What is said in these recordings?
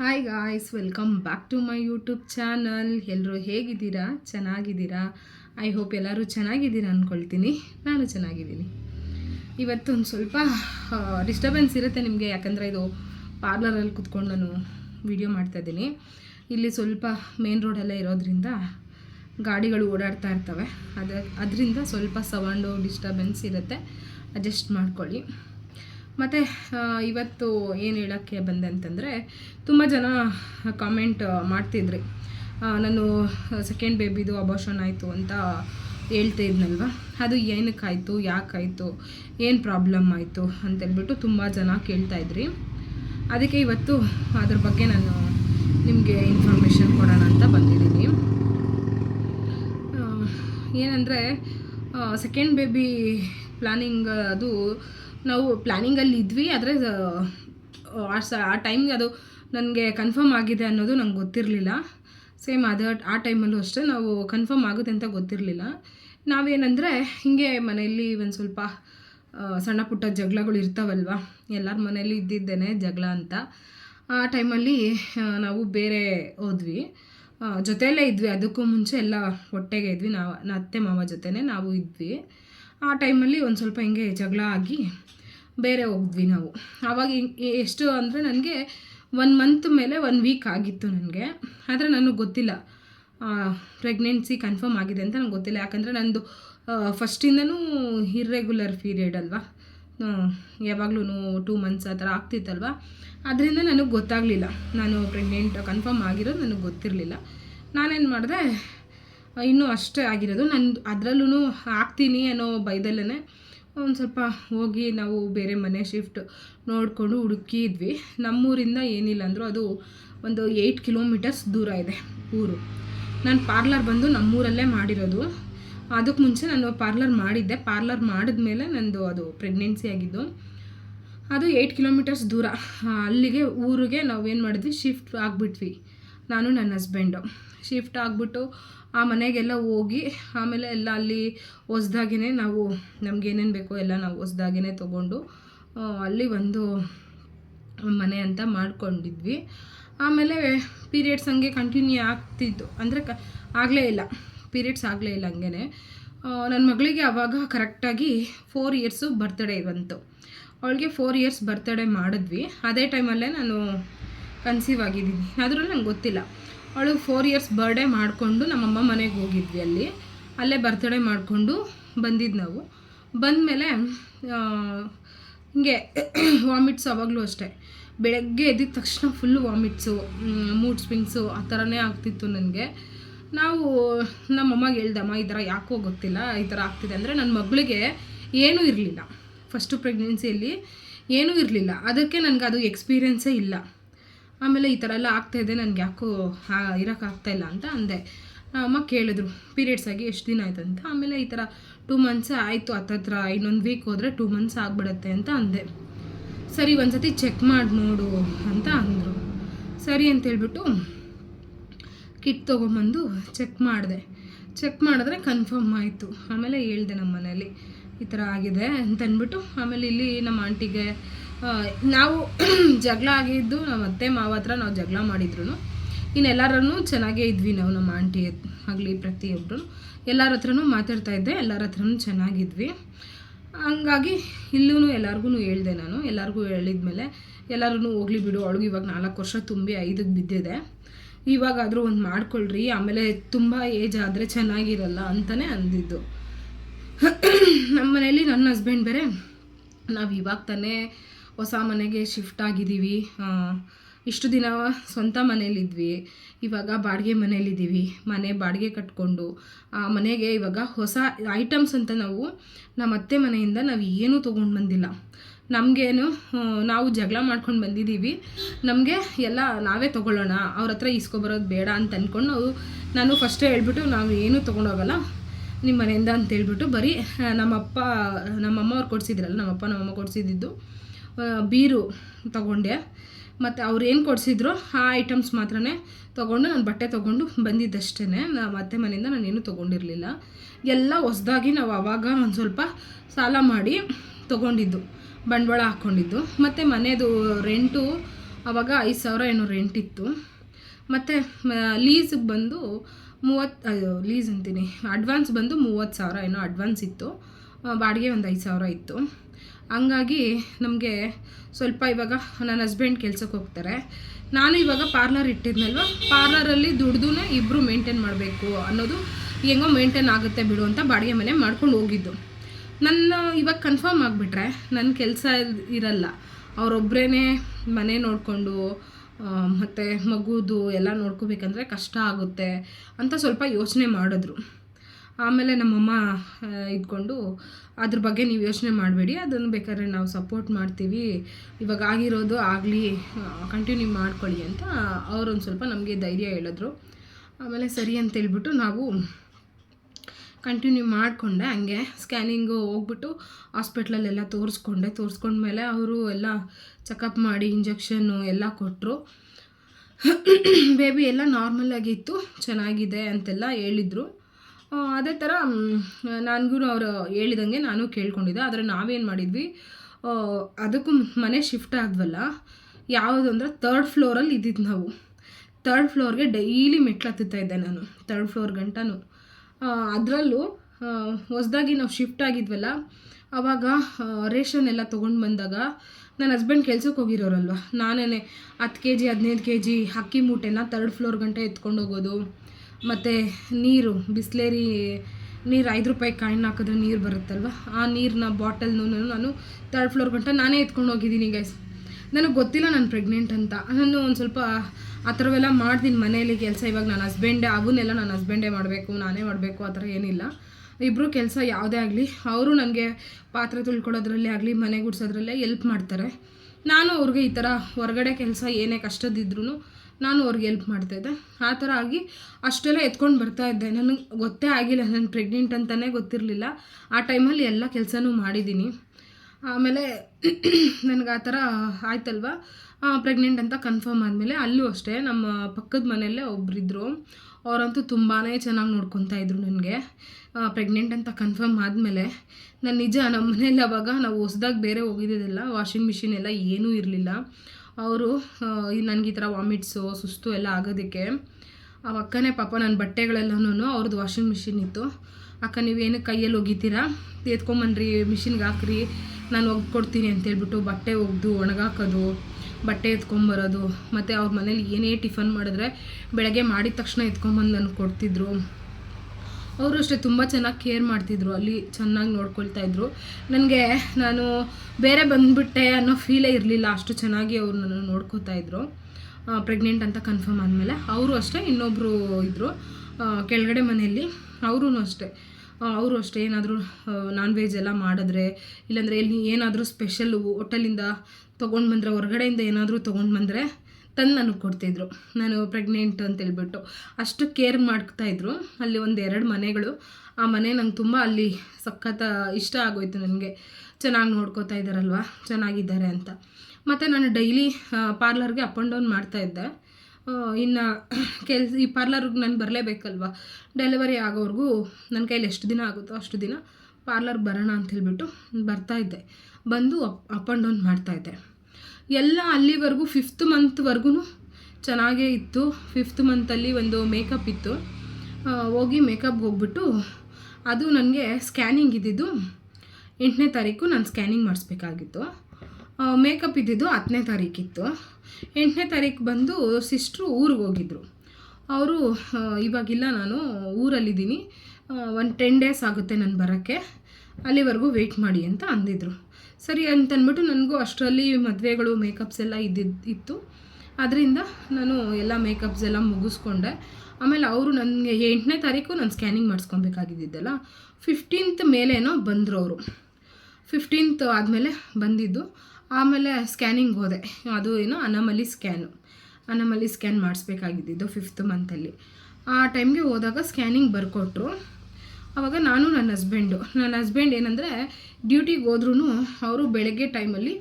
Hi guys welcome back to my YouTube channel ಎಲ್ಲರೂ ಹೇಗಿದ್ದೀರಾ? ಚೆನ್ನಾಗಿದ್ದೀರಾ? ಐ ಹೋಪ್ ಎಲ್ಲರೂ ಚೆನ್ನಾಗಿದ್ದೀರಾ ಅಂದ್ಕೊಳ್ತೀನಿ ನಾನು ಚೆನ್ನಾಗಿದ್ದೀನಿ. ಇವತ್ತು ಒಂದು ಸ್ವಲ್ಪ ಡಿಸ್ಟರ್ಬೆನ್ಸ್ ಇರುತ್ತೆ ನಿಮಗೆ, ಯಾಕಂದರೆ ಇದು ಪಾರ್ಲರಲ್ಲಿ ಕುತ್ಕೊಂಡು ನಾನು ವಿಡಿಯೋ ಮಾಡ್ತಾಯಿದ್ದೀನಿ ಇಲ್ಲಿ ಸ್ವಲ್ಪ ಮೇನ್ ರೋಡಲ್ಲೇ ಇರೋದ್ರಿಂದ ಗಾಡಿಗಳು ಓಡಾಡ್ತಾ ಇರ್ತವೆ. ಅದ ಅದರಿಂದ ಸ್ವಲ್ಪ ಸೌಂಡು ಡಿಸ್ಟರ್ಬೆನ್ಸ್ ಇರುತ್ತೆ. ಅಡ್ಜಸ್ಟ್ ಮಾಡ್ಕೊಳ್ಳಿ. ಮತ್ತು ಇವತ್ತು ಏನು ಹೇಳೋಕ್ಕೆ ಬಂದೆ ಅಂತಂದರೆ, ತುಂಬ ಜನ ಕಾಮೆಂಟ್ ಮಾಡ್ತಿದ್ರಿ. ನಾನು ಸೆಕೆಂಡ್ ಬೇಬಿದು ಅಬಾಷನ್ ಆಯಿತು ಅಂತ ಹೇಳ್ತಾ ಇದ್ನಲ್ವ? ಅದು ಏನಕ್ಕಾಯಿತು, ಯಾಕಾಯಿತು, ಏನು ಪ್ರಾಬ್ಲಮ್ ಆಯಿತು ಅಂತೇಳ್ಬಿಟ್ಟು ತುಂಬ ಜನ ಕೇಳ್ತಾ ಇದ್ರಿ. ಅದಕ್ಕೆ ಇವತ್ತು ಅದ್ರ ಬಗ್ಗೆ ನಾನು ನಿಮಗೆ ಇನ್ಫಾರ್ಮೇಷನ್ ಕೊಡೋಣ ಅಂತ ಬಂದಿದ್ದೀನಿ. ಏನಂದರೆ ಸೆಕೆಂಡ್ ಬೇಬಿ ಪ್ಲಾನಿಂಗ್ ಅದು ನಾವು ಪ್ಲ್ಯಾನಿಂಗಲ್ಲಿ ಇದ್ವಿ, ಆದರೆ, ಆ ಸ, ಆ ಟೈಮ್ಗೆ ಅದು ನನಗೆ ಕನ್ಫರ್ಮ್ ಆಗಿದೆ ಅನ್ನೋದು ನಂಗೆ ಗೊತ್ತಿರಲಿಲ್ಲ. ಸೇಮ್ ಅದು, ಆ ಟೈಮಲ್ಲೂ ಅಷ್ಟೇ ನಾವು ಕನ್ಫರ್ಮ್ ಆಗುತ್ತೆ ಅಂತ ಗೊತ್ತಿರಲಿಲ್ಲ. ನಾವೇನಂದರೆ, ಹೀಗೆ ಮನೆಯಲ್ಲಿ ಒಂದು ಸ್ವಲ್ಪ ಸಣ್ಣ ಪುಟ್ಟ ಜಗಳಗಳು ಇರ್ತಾವಲ್ವ, ಎಲ್ಲರ ಮನೇಲಿ ಇದ್ದಿದ್ದೇನೆ ಜಗಳ ಅಂತ. ಆ ಟೈಮಲ್ಲಿ ನಾವು ಬೇರೆ ಹೋದ್ವಿ. ಜೊತೆಯಲ್ಲೇ ಇದ್ವಿ, ಅದಕ್ಕೂ ಮುಂಚೆ ಎಲ್ಲ ಹೊಟ್ಟೆಗೆ ಇದ್ವಿ. ನಾವು ಅತ್ತೆ ಮಾವ ಜೊತೆನೇ ನಾವು ಇದ್ವಿ. ಆ ಟೈಮಲ್ಲಿ ಒಂದು ಸ್ವಲ್ಪ ಹಿಂಗೆ ಜಗಳ ಆಗಿ ಬೇರೆ ಹೋಗಿದ್ವಿ ನಾವು. ಆವಾಗ ಎಷ್ಟು ಅಂದರೆ ನನಗೆ ಒನ್ ಮಂತ್ ಮೇಲೆ ಒನ್ ವೀಕ್ ಆಗಿತ್ತು ನನಗೆ. ಆದರೆ ನನಗೆ ಗೊತ್ತಿಲ್ಲ. ಪ್ರೆಗ್ನೆನ್ಸಿ ಕನ್ಫರ್ಮ್ ಆಗಿದೆ ಅಂತ ನಂಗೆ ಗೊತ್ತಿಲ್ಲ. ಯಾಕಂದರೆ ನಂದು ಫಸ್ಟಿಂದನೂ ಇರ್ರೆಗ್ಯುಲರ್ ಪೀರಿಯಡ್ ಅಲ್ವಾ? ಯಾವಾಗಲೂ ಟೂ ಮಂತ್ಸ್ ಆ ಥರ ಆಗ್ತಿತ್ತಲ್ವ? ಅದರಿಂದ ನನಗೆ ಗೊತ್ತಾಗಲಿಲ್ಲ. ನಾನು ಪ್ರೆಗ್ನೆಂಟ್ ಕನ್ಫರ್ಮ್ ಆಗಿರೋದು ನನಗೆ ಗೊತ್ತಿರಲಿಲ್ಲ. ನಾನೇನು ಮಾಡಿದೆ ಇನ್ನೂ ಅಷ್ಟೇ ಆಗಿರೋದು. ನಾನು ಅದರಲ್ಲೂ ಹಾಕ್ತೀನಿ ಅನ್ನೋ ಭಯದಲ್ಲೇ ಒಂದು ಸ್ವಲ್ಪ ಹೋಗಿ ನಾವು ಬೇರೆ ಮನೆ ಶಿಫ್ಟ್ ನೋಡಿಕೊಂಡು ಹುಡುಕಿದ್ವಿ ನಮ್ಮೂರಿಂದ ಏನಿಲ್ಲ ಅಂದರೂ ಅದು ಒಂದು ಏಯ್ಟ್ ಕಿಲೋಮೀಟರ್ಸ್ ದೂರ ಇದೆ ಊರು. ನಾನು ಪಾರ್ಲರ್ ಬಂದು ನಮ್ಮೂರಲ್ಲೇ ಮಾಡಿರೋದು. ಅದಕ್ಕೆ ಮುಂಚೆ ನಾನು ಪಾರ್ಲರ್ ಮಾಡಿದ್ದೆ. ಪಾರ್ಲರ್ ಮಾಡಿದ್ಮೇಲೆ ನಂದು ಅದು ಪ್ರೆಗ್ನೆನ್ಸಿ ಆಗಿದ್ದು. ಅದು ಏಯ್ಟ್ ಕಿಲೋಮೀಟರ್ಸ್ ದೂರ. ಅಲ್ಲಿಗೆ ಊರಿಗೆ ನಾವು ಏನು ಮಾಡಿದ್ವಿ? ಶಿಫ್ಟ್ ಆಗಿಬಿಟ್ವಿ. ನಾನು ನನ್ನ ಹಸ್ಬೆಂಡು ಶಿಫ್ಟ್ ಆಗಿಬಿಟ್ಟು ಆ ಮನೆಗೆಲ್ಲ ಹೋಗಿ ಆಮೇಲೆ ಎಲ್ಲ ಅಲ್ಲಿ ಹೊಸ್ದಾಗಿನೇ ನಾವು ನಮ್ಗೇನೇನು ಬೇಕೋ ಎಲ್ಲ ನಾವು ಹೊಸ್ದಾಗಿನೇ ತೊಗೊಂಡು ಅಲ್ಲಿ ಒಂದು ಮನೆ ಅಂತ ಮಾಡ್ಕೊಂಡಿದ್ವಿ. ಆಮೇಲೆ ಪೀರಿಯಡ್ಸ್ ಹಂಗೆ ಕಂಟಿನ್ಯೂ ಆಗ್ತಿದ್ದು ಅಂದರೆ ಕ, ಆಗಲೇ ಇಲ್ಲ. ಪೀರಿಯಡ್ಸ್ ಆಗಲೇ ಇಲ್ಲ ಹಂಗೆ ನನ್ನ ಮಗಳಿಗೆ ಆವಾಗ ಕರೆಕ್ಟಾಗಿ ಫೋರ್ ಇಯರ್ಸು ಬರ್ತಡೇ ಬಂತು. ಅವಳಿಗೆ ಫೋರ್ ಇಯರ್ಸ್ ಬರ್ತಡೇ ಮಾಡಿದ್ವಿ. ಅದೇ ಟೈಮಲ್ಲೇ ನಾನು ಕನ್ಸೀವ್ ಆಗಿದ್ದೀನಿ. ಆದರೂ ನಂಗೆ ಗೊತ್ತಿಲ್ಲ. ಅವಳು ಫೋರ್ ಇಯರ್ಸ್ ಬರ್ಡೇ ಮಾಡಿಕೊಂಡು ನಮ್ಮಮ್ಮ ಮನೆಗೆ ಹೋಗಿದ್ವಿ ಅಲ್ಲಿ. ಅಲ್ಲೇ ಬರ್ತ್ಡೇ ಮಾಡಿಕೊಂಡು ಬಂದಿದ್ದು ನಾವು. ಬಂದಮೇಲೆ ಹಿಂಗೆ ವಾಮಿಟ್ಸ್ ಅವಾಗಲೂ ಅಷ್ಟೇ. ಬೆಳಗ್ಗೆ ಎದ್ದಿದ ತಕ್ಷಣ ಫುಲ್ಲು ವಾಮಿಟ್ಸು ಮೂಡ್ ಸ್ವಿಂಗ್ಸು ಆ ಥರನೇ ಆಗ್ತಿತ್ತು ನನಗೆ. ನಾವು ನಮ್ಮಮ್ಮಗೆ ಹೇಳ್ದಮ್ಮ ಈ ಥರ ಯಾಕೋ ಗೊತ್ತಿಲ್ಲ, ಈ ಥರ ಆಗ್ತಿದೆ. ಅಂದರೆ ನನ್ನ ಮಗಳಿಗೆ ಏನೂ ಇರಲಿಲ್ಲ. ಫಸ್ಟು ಪ್ರೆಗ್ನೆನ್ಸಿಯಲ್ಲಿ ಏನೂ ಇರಲಿಲ್ಲ. ಅದಕ್ಕೆ ನನಗೆ ಅದು ಎಕ್ಸ್ಪೀರಿಯೆನ್ಸೇ ಇಲ್ಲ. ಆಮೇಲೆ ಈ ಥರ ಎಲ್ಲ ಆಗ್ತಾಯಿದೆ ನನಗೆ ಯಾಕೋ ಇರೋಕ್ಕಾಗ್ತಾ ಇಲ್ಲ ಅಂತ ಅಂದೆ. ಅಮ್ಮ ಕೇಳಿದ್ರು ಪೀರಿಯಡ್ಸ್ ಆಗಿ ಎಷ್ಟು ದಿನ ಆಯ್ತು ಅಂತ? ಆಮೇಲೆ ಈ ಥರ ಟೂ ಮಂತ್ಸ್ ಆಯಿತು, ಹತ್ತತ್ರ ಇನ್ನೊಂದು ವೀಕ್ ಹೋದರೆ ಟೂ ಮಂತ್ಸ್ ಆಗಿಬಿಡತ್ತೆ ಅಂತ ಅಂದೆ. ಸರಿ, ಒಂದ್ಸತಿ ಚೆಕ್ ಮಾಡಿ ನೋಡು ಅಂತ ಅಂದರು. ಸರಿ ಅಂತೇಳ್ಬಿಟ್ಟು ಕಿಟ್ ತೊಗೊಂಬಂದು ಚೆಕ್ ಮಾಡಿದೆ. ಚೆಕ್ ಮಾಡಿದ್ರೆ ಕನ್ಫರ್ಮ್ ಆಯಿತು. ಆಮೇಲೆ ಹೇಳ್ದೆ ನಮ್ಮ ಮನೇಲಿ ಈ ಥರ ಆಗಿದೆ ಅಂತ ಅಂದ್ಬಿಟ್ಟು, ಆಮೇಲೆ ಇಲ್ಲಿ ನಮ್ಮ ಆಂಟಿಗೆ ನಾವು ಜಗಳ ಆಗಿದ್ದು ನಮ್ಮ ಅತ್ತೆ ಮಾವ ಹತ್ರ ನಾವು ಜಗಳ ಮಾಡಿದ್ರು ಇನ್ನೆಲ್ಲರನ್ನು ಚೆನ್ನಾಗೇ ಇದ್ವಿ ನಾವು, ನಮ್ಮ ಆಂಟಿ ಆಗಲಿ ಪ್ರತಿಯೊಬ್ಬರು ಎಲ್ಲರ ಹತ್ರನೂ ಮಾತಾಡ್ತಾ ಇದ್ದೆ, ಎಲ್ಲರ ಹತ್ರನೂ ಚೆನ್ನಾಗಿದ್ವಿ. ಹಂಗಾಗಿ ಇಲ್ಲೂ ಎಲ್ಲರಿಗೂ ಹೇಳಿದೆ ನಾನು, ಎಲ್ಲರಿಗೂ ಹೇಳಿದ್ಮೇಲೆ ಎಲ್ಲರೂ ಹೋಗ್ಲಿ ಬಿಡು, ಅವಳಿಗೆ ಇವಾಗ ನಾಲ್ಕು ವರ್ಷ ತುಂಬಿ ಐದಕ್ಕೆ ಬಿದ್ದಿದೆ. ಇವಾಗಾದರೂ ಒಂದು ಮಾಡ್ಕೊಳ್ರಿ, ಆಮೇಲೆ ತುಂಬ ಏಜ್ ಆದರೆ ಚೆನ್ನಾಗಿರಲ್ಲ ಅಂತಲೇ ಅಂದಿದ್ದು. ನಮ್ಮ ಮನೇಲಿ ನನ್ನ ಹಸ್ಬೆಂಡ್ ಬೇರೆ, ನಾವು ಇವಾಗ ತಾನೇ ಹೊಸ ಮನೆಗೆ ಶಿಫ್ಟ್ ಆಗಿದ್ದೀವಿ. ಇಷ್ಟು ದಿನ ಸ್ವಂತ ಮನೇಲಿದ್ವಿ ಇವಾಗ ಬಾಡಿಗೆ ಮನೇಲಿದ್ದೀವಿ ಮನೆ ಬಾಡಿಗೆ ಕಟ್ಕೊಂಡು, ಆ, ಮನೆಗೆ ಇವಾಗ ಹೊಸ ಐಟಮ್ಸ್ ಅಂತ ನಾವು ನಮ್ಮ ಅತ್ತೆ ಮನೆಯಿಂದ ನಾವು ಏನೂ ತೊಗೊಂಡು ಬಂದಿಲ್ಲ. ನಮಗೇನು ನಾವು ಜಗಳ ಮಾಡ್ಕೊಂಡು ಬಂದಿದ್ದೀವಿ. ನಮಗೆ ಎಲ್ಲ ನಾವೇ ತೊಗೊಳ್ಳೋಣ, ಅವ್ರ ಹತ್ರ ಇಸ್ಕೊಬರೋದು ಬೇಡ ಅಂತ ಅಂದ್ಕೊಂಡು ನಾವು, ನಾನು ಫಸ್ಟೇ ಹೇಳ್ಬಿಟ್ಟು ನಾವು ಏನೂ ತೊಗೊಂಡೋಗಲ್ಲ ನಿಮ್ಮ ಮನೆಯಿಂದ ಅಂತ ಹೇಳ್ಬಿಟ್ಟು ಬರೀ ನಮ್ಮಪ್ಪ, ನಮ್ಮಮ್ಮ ಅವ್ರು ಕೊಡಿಸಿದ್ರಲ್ಲ, ನಮ್ಮಪ್ಪ ನಮ್ಮಮ್ಮ ಕೊಡಿಸಿದ್ದು. ಬೀರು ತಗೊಂಡೆ. ಮತ್ತು ಅವ್ರು ಏನು ಕೊಡಿಸಿದ್ರು, ಆ ಐಟಮ್ಸ್ ಮಾತ್ರನೇ ತೊಗೊಂಡು ನಾನು ಬಟ್ಟೆ ತೊಗೊಂಡು ಬಂದಿದ್ದಷ್ಟೇ ನಮ್ಮ ಅತ್ತೆ ಮನೆಯಿಂದ ನಾನೇನು ತೊಗೊಂಡಿರಲಿಲ್ಲ. ಎಲ್ಲ ಹೊಸ್ದಾಗಿ ನಾವು ಆವಾಗ ಒಂದು ಸ್ವಲ್ಪ ಸಾಲ ಮಾಡಿ ತೊಗೊಂಡಿದ್ದು, ಬಂಡವಾಳ ಹಾಕ್ಕೊಂಡಿದ್ದು ಮತ್ತು ಮನೆಯದು ರೆಂಟು ಆವಾಗ ಐದು ಸಾವಿರ ಏನೋ ರೆಂಟ್ ಇತ್ತು. ಮತ್ತು ಲೀಸಿಗೆ ಬಂದು ಮೂವತ್ತು ಲೀಸ್ ಅಂತೀನಿ. ಅಡ್ವಾನ್ಸ್ ಬಂದು ಮೂವತ್ತು ಸಾವಿರ ಏನೋ ಅಡ್ವಾನ್ಸ್ ಇತ್ತು. ಬಾಡಿಗೆ ಒಂದು ಐದು ಸಾವಿರ ಇತ್ತು. ಹಂಗಾಗಿ ನಮಗೆ ಸ್ವಲ್ಪ ಇವಾಗ ನನ್ನ ಹಸ್ಬೆಂಡ್ ಕೆಲ್ಸಕ್ಕೆ ಹೋಗ್ತಾರೆ. ನಾನು ಇವಾಗ ಪಾರ್ಲರ್ ಇಟ್ಟಿದ್ನಲ್ವ? ಪಾರ್ಲರಲ್ಲಿ ದುಡ್ದು ಇಬ್ಬರು ಮೇಂಟೈನ್ ಮಾಡಬೇಕು ಅನ್ನೋದು ಹೆಂಗೋ ಮೇಂಟೈನ್ ಆಗುತ್ತೆ ಬಿಡು ಅಂತ ಬಾಡಿಗೆ ಮನೆ ಮಾಡ್ಕೊಂಡು ಹೋಗಿದ್ದು. ನನ್ನ ಇವಾಗ ಕನ್ಫರ್ಮ್ ಆಗಿಬಿಟ್ರೆ ನನ್ನ ಕೆಲಸ ಇರಲ್ಲ. ಅವರೊಬ್ಬರೇ ಮನೆ ನೋಡಿಕೊಂಡು ಮತ್ತು ಮಗುದು ಎಲ್ಲ ನೋಡ್ಕೋಬೇಕಂದ್ರೆ ಕಷ್ಟ ಆಗುತ್ತೆ ಅಂತ ಸ್ವಲ್ಪ ಯೋಚನೆ ಮಾಡಿದ್ರು. ಆಮೇಲೆ ನಮ್ಮಮ್ಮ ಇದ್ಕೊಂಡು ಅದ್ರ ಬಗ್ಗೆ ನೀವು ಯೋಚನೆ ಮಾಡಬೇಡಿ. ಅದನ್ನು ಬೇಕಾದ್ರೆ ನಾವು ಸಪೋರ್ಟ್ ಮಾಡ್ತೀವಿ. ಇವಾಗ ಆಗಿರೋದು ಆಗಲಿ ಕಂಟಿನ್ಯೂ ಮಾಡ್ಕೊಳ್ಳಿ ಅಂತ ಅವರೊಂದು ಸ್ವಲ್ಪ ನಮಗೆ ಧೈರ್ಯ ಹೇಳಿದ್ರು. ಆಮೇಲೆ ಸರಿ ಅಂತ ಹೇಳ್ಬಿಟ್ಟು ನಾವು ಕಂಟಿನ್ಯೂ ಮಾಡಿಕೊಂಡೆ. ಹಂಗೆ ಸ್ಕ್ಯಾನಿಂಗು ಹೋಗ್ಬಿಟ್ಟು ಹಾಸ್ಪಿಟ್ಲಲ್ಲೆಲ್ಲ ತೋರಿಸ್ಕೊಂಡೆ. ತೋರಿಸ್ಕೊಂಡ್ಮೇಲೆ ಅವರು ಎಲ್ಲ ಚೆಕಪ್ ಮಾಡಿ ಇಂಜೆಕ್ಷನ್ನು ಎಲ್ಲ ಕೊಟ್ಟರು ಬೇಬಿ ಎಲ್ಲ ನಾರ್ಮಲ್ ಆಗಿತ್ತು, ಚೆನ್ನಾಗಿದೆ ಅಂತೆಲ್ಲ ಹೇಳಿದರು. ಅದೇ ಥರ ನನಗೂ ಅವರು ಹೇಳಿದಂಗೆ ನಾನು ಕೇಳ್ಕೊಂಡಿದ್ದೆ. ಆದರೆ ನಾವೇನು ಮಾಡಿದ್ವಿ ಅದಕ್ಕೂ ಮನೆ ಶಿಫ್ಟ್ ಆದ್ವಲ್ಲ, ಯಾವುದು ಅಂದರೆ ತರ್ಡ್ ಫ್ಲೋರಲ್ಲಿ ಇದ್ದಿದ್ದು ನಾವು. ತರ್ಡ್ ಫ್ಲೋರ್ಗೆ ಡೈಲಿ ಮೆಟ್ಲು ಇದ್ದೆ ನಾನು ತರ್ಡ್ ಫ್ಲೋರ್ ಗಂಟನೂ. ಅದರಲ್ಲೂ ಹೊಸ್ದಾಗಿ ನಾವು ಶಿಫ್ಟ್ ಆಗಿದ್ವಲ್ಲ ಆವಾಗ ರೇಷನ್ ಎಲ್ಲ ತೊಗೊಂಡು ಬಂದಾಗ ನನ್ನ ಹಸ್ಬೆಂಡ್ ಕೆಲ್ಸಕ್ಕೆ ಹೋಗಿರೋರಲ್ವ. ನಾನೇ ಹತ್ತು ಕೆ ಜಿ ಹದಿನೈದು ಕೆ ಜಿ ಅಕ್ಕಿ ಮೂಟೆನ ತರ್ಡ್ ಫ್ಲೋರ್ ಗಂಟೆ ಎತ್ಕೊಂಡು ಹೋಗೋದು ಮತ್ತು ನೀರು, ಬಿಸ್ಲೇರಿ, ನೀರು ಐದು ರೂಪಾಯಿ ಕಾಯಿನ್ ಹಾಕಿದ್ರೆ ನೀರು ಬರುತ್ತಲ್ವ? ಆ ನೀರನ್ನ ಬಾಟಲ್ನೂ ನಾನು ತರ್ಡ್ ಫ್ಲೋರ್ ಗಂಟ ನಾನೇ ಎತ್ಕೊಂಡು ಹೋಗಿದ್ದೀನಿ ಗೈಸ್ ನನಗೆ ಗೊತ್ತಿಲ್ಲ ನಾನು ಪ್ರೆಗ್ನೆಂಟ್ ಅಂತ. ನಾನು ಒಂದು ಸ್ವಲ್ಪ ಆ ಥರವೆಲ್ಲ ಮಾಡ್ತೀನಿ ಮನೆಯಲ್ಲಿ ಕೆಲಸ. ಇವಾಗ ನನ್ನ ಹಸ್ಬೆಂಡೇ ಅವನ್ನೆಲ್ಲ ನನ್ನ ಹಸ್ಬೆಂಡೇ ಮಾಡಬೇಕು, ನಾನೇ ಮಾಡಬೇಕು, ಆ ಥರ ಏನಿಲ್ಲ. ಇಬ್ಬರು ಕೆಲಸ ಯಾವುದೇ ಆಗಲಿ, ಅವರು ನನಗೆ ಪಾತ್ರೆ ತುಳ್ಕೊಡೋದ್ರಲ್ಲೇ ಆಗಲಿ ಮನೆ ಗುಡಿಸೋದ್ರಲ್ಲೇ ಎಲ್ಪ್ ಮಾಡ್ತಾರೆ. ನಾನು ಅವ್ರಿಗೆ ಈ ಥರ ಹೊರಗಡೆ ಕೆಲಸ ಏನೇ ಕಷ್ಟದಿದ್ರೂ ನಾನು ಅವ್ರಿಗೆ ಎಲ್ಪ್ ಮಾಡ್ತಾಯಿದ್ದೆ ಆ ಥರ ಆಗಿ ಅಷ್ಟೆಲ್ಲ ಎತ್ಕೊಂಡು ಬರ್ತಾ ಇದ್ದೆ. ನನಗೆ ಗೊತ್ತೇ ಆಗಿಲ್ಲ, ನಾನು ಪ್ರೆಗ್ನೆಂಟ್ ಅಂತಲೇ ಗೊತ್ತಿರಲಿಲ್ಲ. ಆ ಟೈಮಲ್ಲಿ ಎಲ್ಲ ಕೆಲಸನೂ ಮಾಡಿದ್ದೀನಿ. ಆಮೇಲೆ ನನಗೆ ಆ ಥರ ಆಯ್ತಲ್ವ? ಪ್ರೆಗ್ನೆಂಟ್ ಅಂತ ಕನ್ಫರ್ಮ್ ಆದಮೇಲೆ ಅಲ್ಲೂ ಅಷ್ಟೇ ನಮ್ಮ ಪಕ್ಕದ ಮನೆಯಲ್ಲೇ ಒಬ್ಬರಿದ್ದರು ಅವರಂತೂ ತುಂಬಾ ಚೆನ್ನಾಗಿ ನೋಡ್ಕೊತಾ ಇದ್ರು ನನಗೆ. ಪ್ರೆಗ್ನೆಂಟ್ ಅಂತ ಕನ್ಫರ್ಮ್ ಆದಮೇಲೆ ನಾನು ನಿಜ ನಮ್ಮ ಮನೇಲಿ ಅವಾಗ ನಾವು ಹೊಸ್ದಾಗಿ ಬೇರೆ ಹೋಗಿದ್ದಿದ್ದೆಲ್ಲ ವಾಷಿಂಗ್ ಮಿಷಿನ್ ಎಲ್ಲ ಏನೂ ಇರಲಿಲ್ಲ. ಅವರು ನನಗೆ ಈ ಥರ ವಾಮಿಟ್ಸು, ಸುಸ್ತು ಎಲ್ಲ ಆಗೋದಕ್ಕೆ ಆ ಅಕ್ಕನೇ ಪಾಪ ನನ್ನ ಬಟ್ಟೆಗಳೆಲ್ಲನೂ ಅವ್ರದ್ದು ವಾಷಿಂಗ್ ಮಿಷಿನ್ ಇತ್ತು. ಅಕ್ಕ, ನೀವೇನು ಕೈಯಲ್ಲಿ ಒಗಿತೀರಾ? ಎತ್ಕೊಂಬನ್ರಿ ಮಿಷಿನ್ಗೆ ಹಾಕ್ರಿ, ನಾನು ಒಗ್ಕೊಡ್ತೀನಿ ಅಂತೇಳ್ಬಿಟ್ಟು ಬಟ್ಟೆ ಒಗೆದು, ಒಣಗಾಕೋದು, ಬಟ್ಟೆ ಎತ್ಕೊಂಬರೋದು, ಮತ್ತು ಅವ್ರ ಮನೇಲಿ ಏನೇ ಟಿಫನ್ ಮಾಡಿದ್ರೆ ಬೆಳಗ್ಗೆ ಮಾಡಿದ ತಕ್ಷಣ ಎತ್ಕೊಂಬಂದು ನನಗೆ ಕೊಡ್ತಿದ್ರು. ಅವರು ಅಷ್ಟೇ ತುಂಬ ಚೆನ್ನಾಗಿ ಕೇರ್ ಮಾಡ್ತಿದ್ರು, ಅಲ್ಲಿ ಚೆನ್ನಾಗಿ ನೋಡ್ಕೊಳ್ತಾ ಇದ್ರು. ನನಗೆ ನಾನು ಬೇರೆ ಬಂದುಬಿಟ್ಟೆ ಅನ್ನೋ ಫೀಲೇ ಇರಲಿಲ್ಲ ಅಷ್ಟು ಚೆನ್ನಾಗಿ ಅವ್ರು ನನ್ನ ನೋಡ್ಕೋತಾ ಇದ್ರು. ಪ್ರೆಗ್ನೆಂಟ್ ಅಂತ ಕನ್ಫರ್ಮ್ ಆದಮೇಲೆ ಅವರು ಅಷ್ಟೇ ಇನ್ನೊಬ್ಬರು ಇದ್ದರು ಕೆಳಗಡೆ ಮನೆಯಲ್ಲಿ ಅವರೂ ಅಷ್ಟೇ. ಅವರು ಅಷ್ಟೇ ಏನಾದರೂ ನಾನ್ ವೆಜ್ ಎಲ್ಲ ಮಾಡಿದ್ರೆ, ಇಲ್ಲಾಂದರೆ ಇಲ್ಲಿ ಏನಾದರೂ ಸ್ಪೆಷಲ್ಲು ಹೋಟೆಲಿಂದ ತೊಗೊಂಡು ಬಂದರೆ, ಹೊರಗಡೆಯಿಂದ ಏನಾದರೂ ತೊಗೊಂಡು ಬಂದರೆ ತಂದು ನನಗೆ ಕೊಡ್ತಿದ್ರು. ನಾನು ಪ್ರೆಗ್ನೆಂಟ್ ಅಂತೇಳ್ಬಿಟ್ಟು ಅಷ್ಟು ಕೇರ್ ಮಾಡ್ತಾಯಿದ್ರು ಅಲ್ಲಿ ಒಂದು ಎರಡು ಮನೆಗಳು. ಆ ಮನೆ ನಂಗೆ ತುಂಬ ಅಲ್ಲಿ ಸಖತ್ ಇಷ್ಟ ಆಗೋಯ್ತು ನನಗೆ. ಚೆನ್ನಾಗಿ ನೋಡ್ಕೋತಾ ಇದ್ದಾರಲ್ವ ಚೆನ್ನಾಗಿದ್ದಾರೆ ಅಂತ. ಮತ್ತು ನಾನು ಡೈಲಿ ಪಾರ್ಲರ್ಗೆ ಅಪ್ ಆ್ಯಂಡ್ ಡೌನ್ ಮಾಡ್ತಾಯಿದ್ದೆ ಇನ್ನು ಕೆಲಸ, ಈ ಪಾರ್ಲರ್ಗೆ ನಾನು ಬರಲೇಬೇಕಲ್ವ? ಡೆಲಿವರಿ ಆಗೋವರೆಗೂ ನನ್ನ ಕೈಲಿ ಎಷ್ಟು ದಿನ ಆಗುತ್ತೋ ಅಷ್ಟು ದಿನ ಪಾರ್ಲರ್ಗೆ ಬರೋಣ ಅಂತ ಹೇಳ್ಬಿಟ್ಟು ಬರ್ತಾಯಿದ್ದೆ ಬಂದು ಅಪ್ ಅಪ್ ಆ್ಯಂಡ್ ಡೌನ್ ಮಾಡ್ತಾಯಿದ್ದೆ ಎಲ್ಲ ಅಲ್ಲಿವರೆಗೂ ಫಿಫ್ತ್ ಮಂತ್ವರೆಗೂ ಚೆನ್ನಾಗೇ ಇತ್ತು. ಫಿಫ್ತ್ ಮಂತಲ್ಲಿ ಒಂದು ಮೇಕಪ್ ಇತ್ತು. ಹೋಗಿ ಮೇಕಪ್ಗೆ ಹೋಗ್ಬಿಟ್ಟು ಅದು ನನಗೆ ಸ್ಕ್ಯಾನಿಂಗ್ ಇದ್ದಿದ್ದು. ಎಂಟನೇ ತಾರೀಕು ನಾನು ಸ್ಕ್ಯಾನಿಂಗ್ ಮಾಡಿಸ್ಬೇಕಾಗಿತ್ತು. ಮೇಕಪ್ ಇದ್ದಿದ್ದು ಹತ್ತನೇ ತಾರೀಕಿತ್ತು. ಎಂಟನೇ ತಾರೀಕು ಬಂದು ಸಿಸ್ಟ್ರು ಊರಿಗೆ ಹೋಗಿದ್ರು. ಅವರು ಇವಾಗಿಲ್ಲ ನಾನು ಊರಲ್ಲಿದ್ದೀನಿ. ಒಂದು ಟೆನ್ ಡೇಸ್ ಆಗುತ್ತೆ ನಾನು ಬರೋಕ್ಕೆ. ಅಲ್ಲಿವರೆಗೂ ವೆಯ್ಟ್ ಮಾಡಿ ಅಂತ ಅಂದಿದ್ರು. ಸರಿ ಅಂತಂದ್ಬಿಟ್ಟು ನನಗೂ ಅಷ್ಟರಲ್ಲಿ ಮದುವೆಗಳು ಮೇಕಪ್ಸ್ ಎಲ್ಲ ಇದ್ದಿದ್ದು ಇತ್ತು. ಅದರಿಂದ ನಾನು ಎಲ್ಲ ಮೇಕಪ್ಸ್ ಎಲ್ಲ ಮುಗಿಸ್ಕೊಂಡೆ. ಆಮೇಲೆ ಅವರು ನನಗೆ ಎಂಟನೇ ತಾರೀಕು ನಾನು ಸ್ಕ್ಯಾನಿಂಗ್ ಮಾಡಿಸ್ಕೊಬೇಕಾಗಿದ್ದಲ್ಲ ಫಿಫ್ಟೀನ್ತ್ ಮೇಲೇನೋ ಬಂದರು ಅವರು ಫಿಫ್ಟೀನ್ತ್ ಆದಮೇಲೆ ಬಂದಿದ್ದು. ಆಮೇಲೆ ಸ್ಕ್ಯಾನಿಂಗ್ ಹೋದೆ. ಅದು ಏನು ಅನಮಲಿ ಸ್ಕ್ಯಾನು ಅನಮಲಿ ಸ್ಕ್ಯಾನ್ ಮಾಡಿಸ್ಬೇಕಾಗಿದ್ದಿದ್ದು ಫಿಫ್ತ್ ಮಂತಲ್ಲಿ ಆ ಟೈಮ್ಗೆ ಹೋದಾಗ ಸ್ಕ್ಯಾನಿಂಗ್ ಬರ್ಕೊಟ್ರು. ಆವಾಗ ನಾನು ನನ್ನ ಹಸ್ಬೆಂಡು ನನ್ನ ಹಸ್ಬೆಂಡ್ ಏನಂದರೆ ಡ್ಯೂಟಿಗೆ ಹೋದ್ರೂ ಅವರು ಬೆಳಗ್ಗೆ ಟೈಮಲ್ಲಿ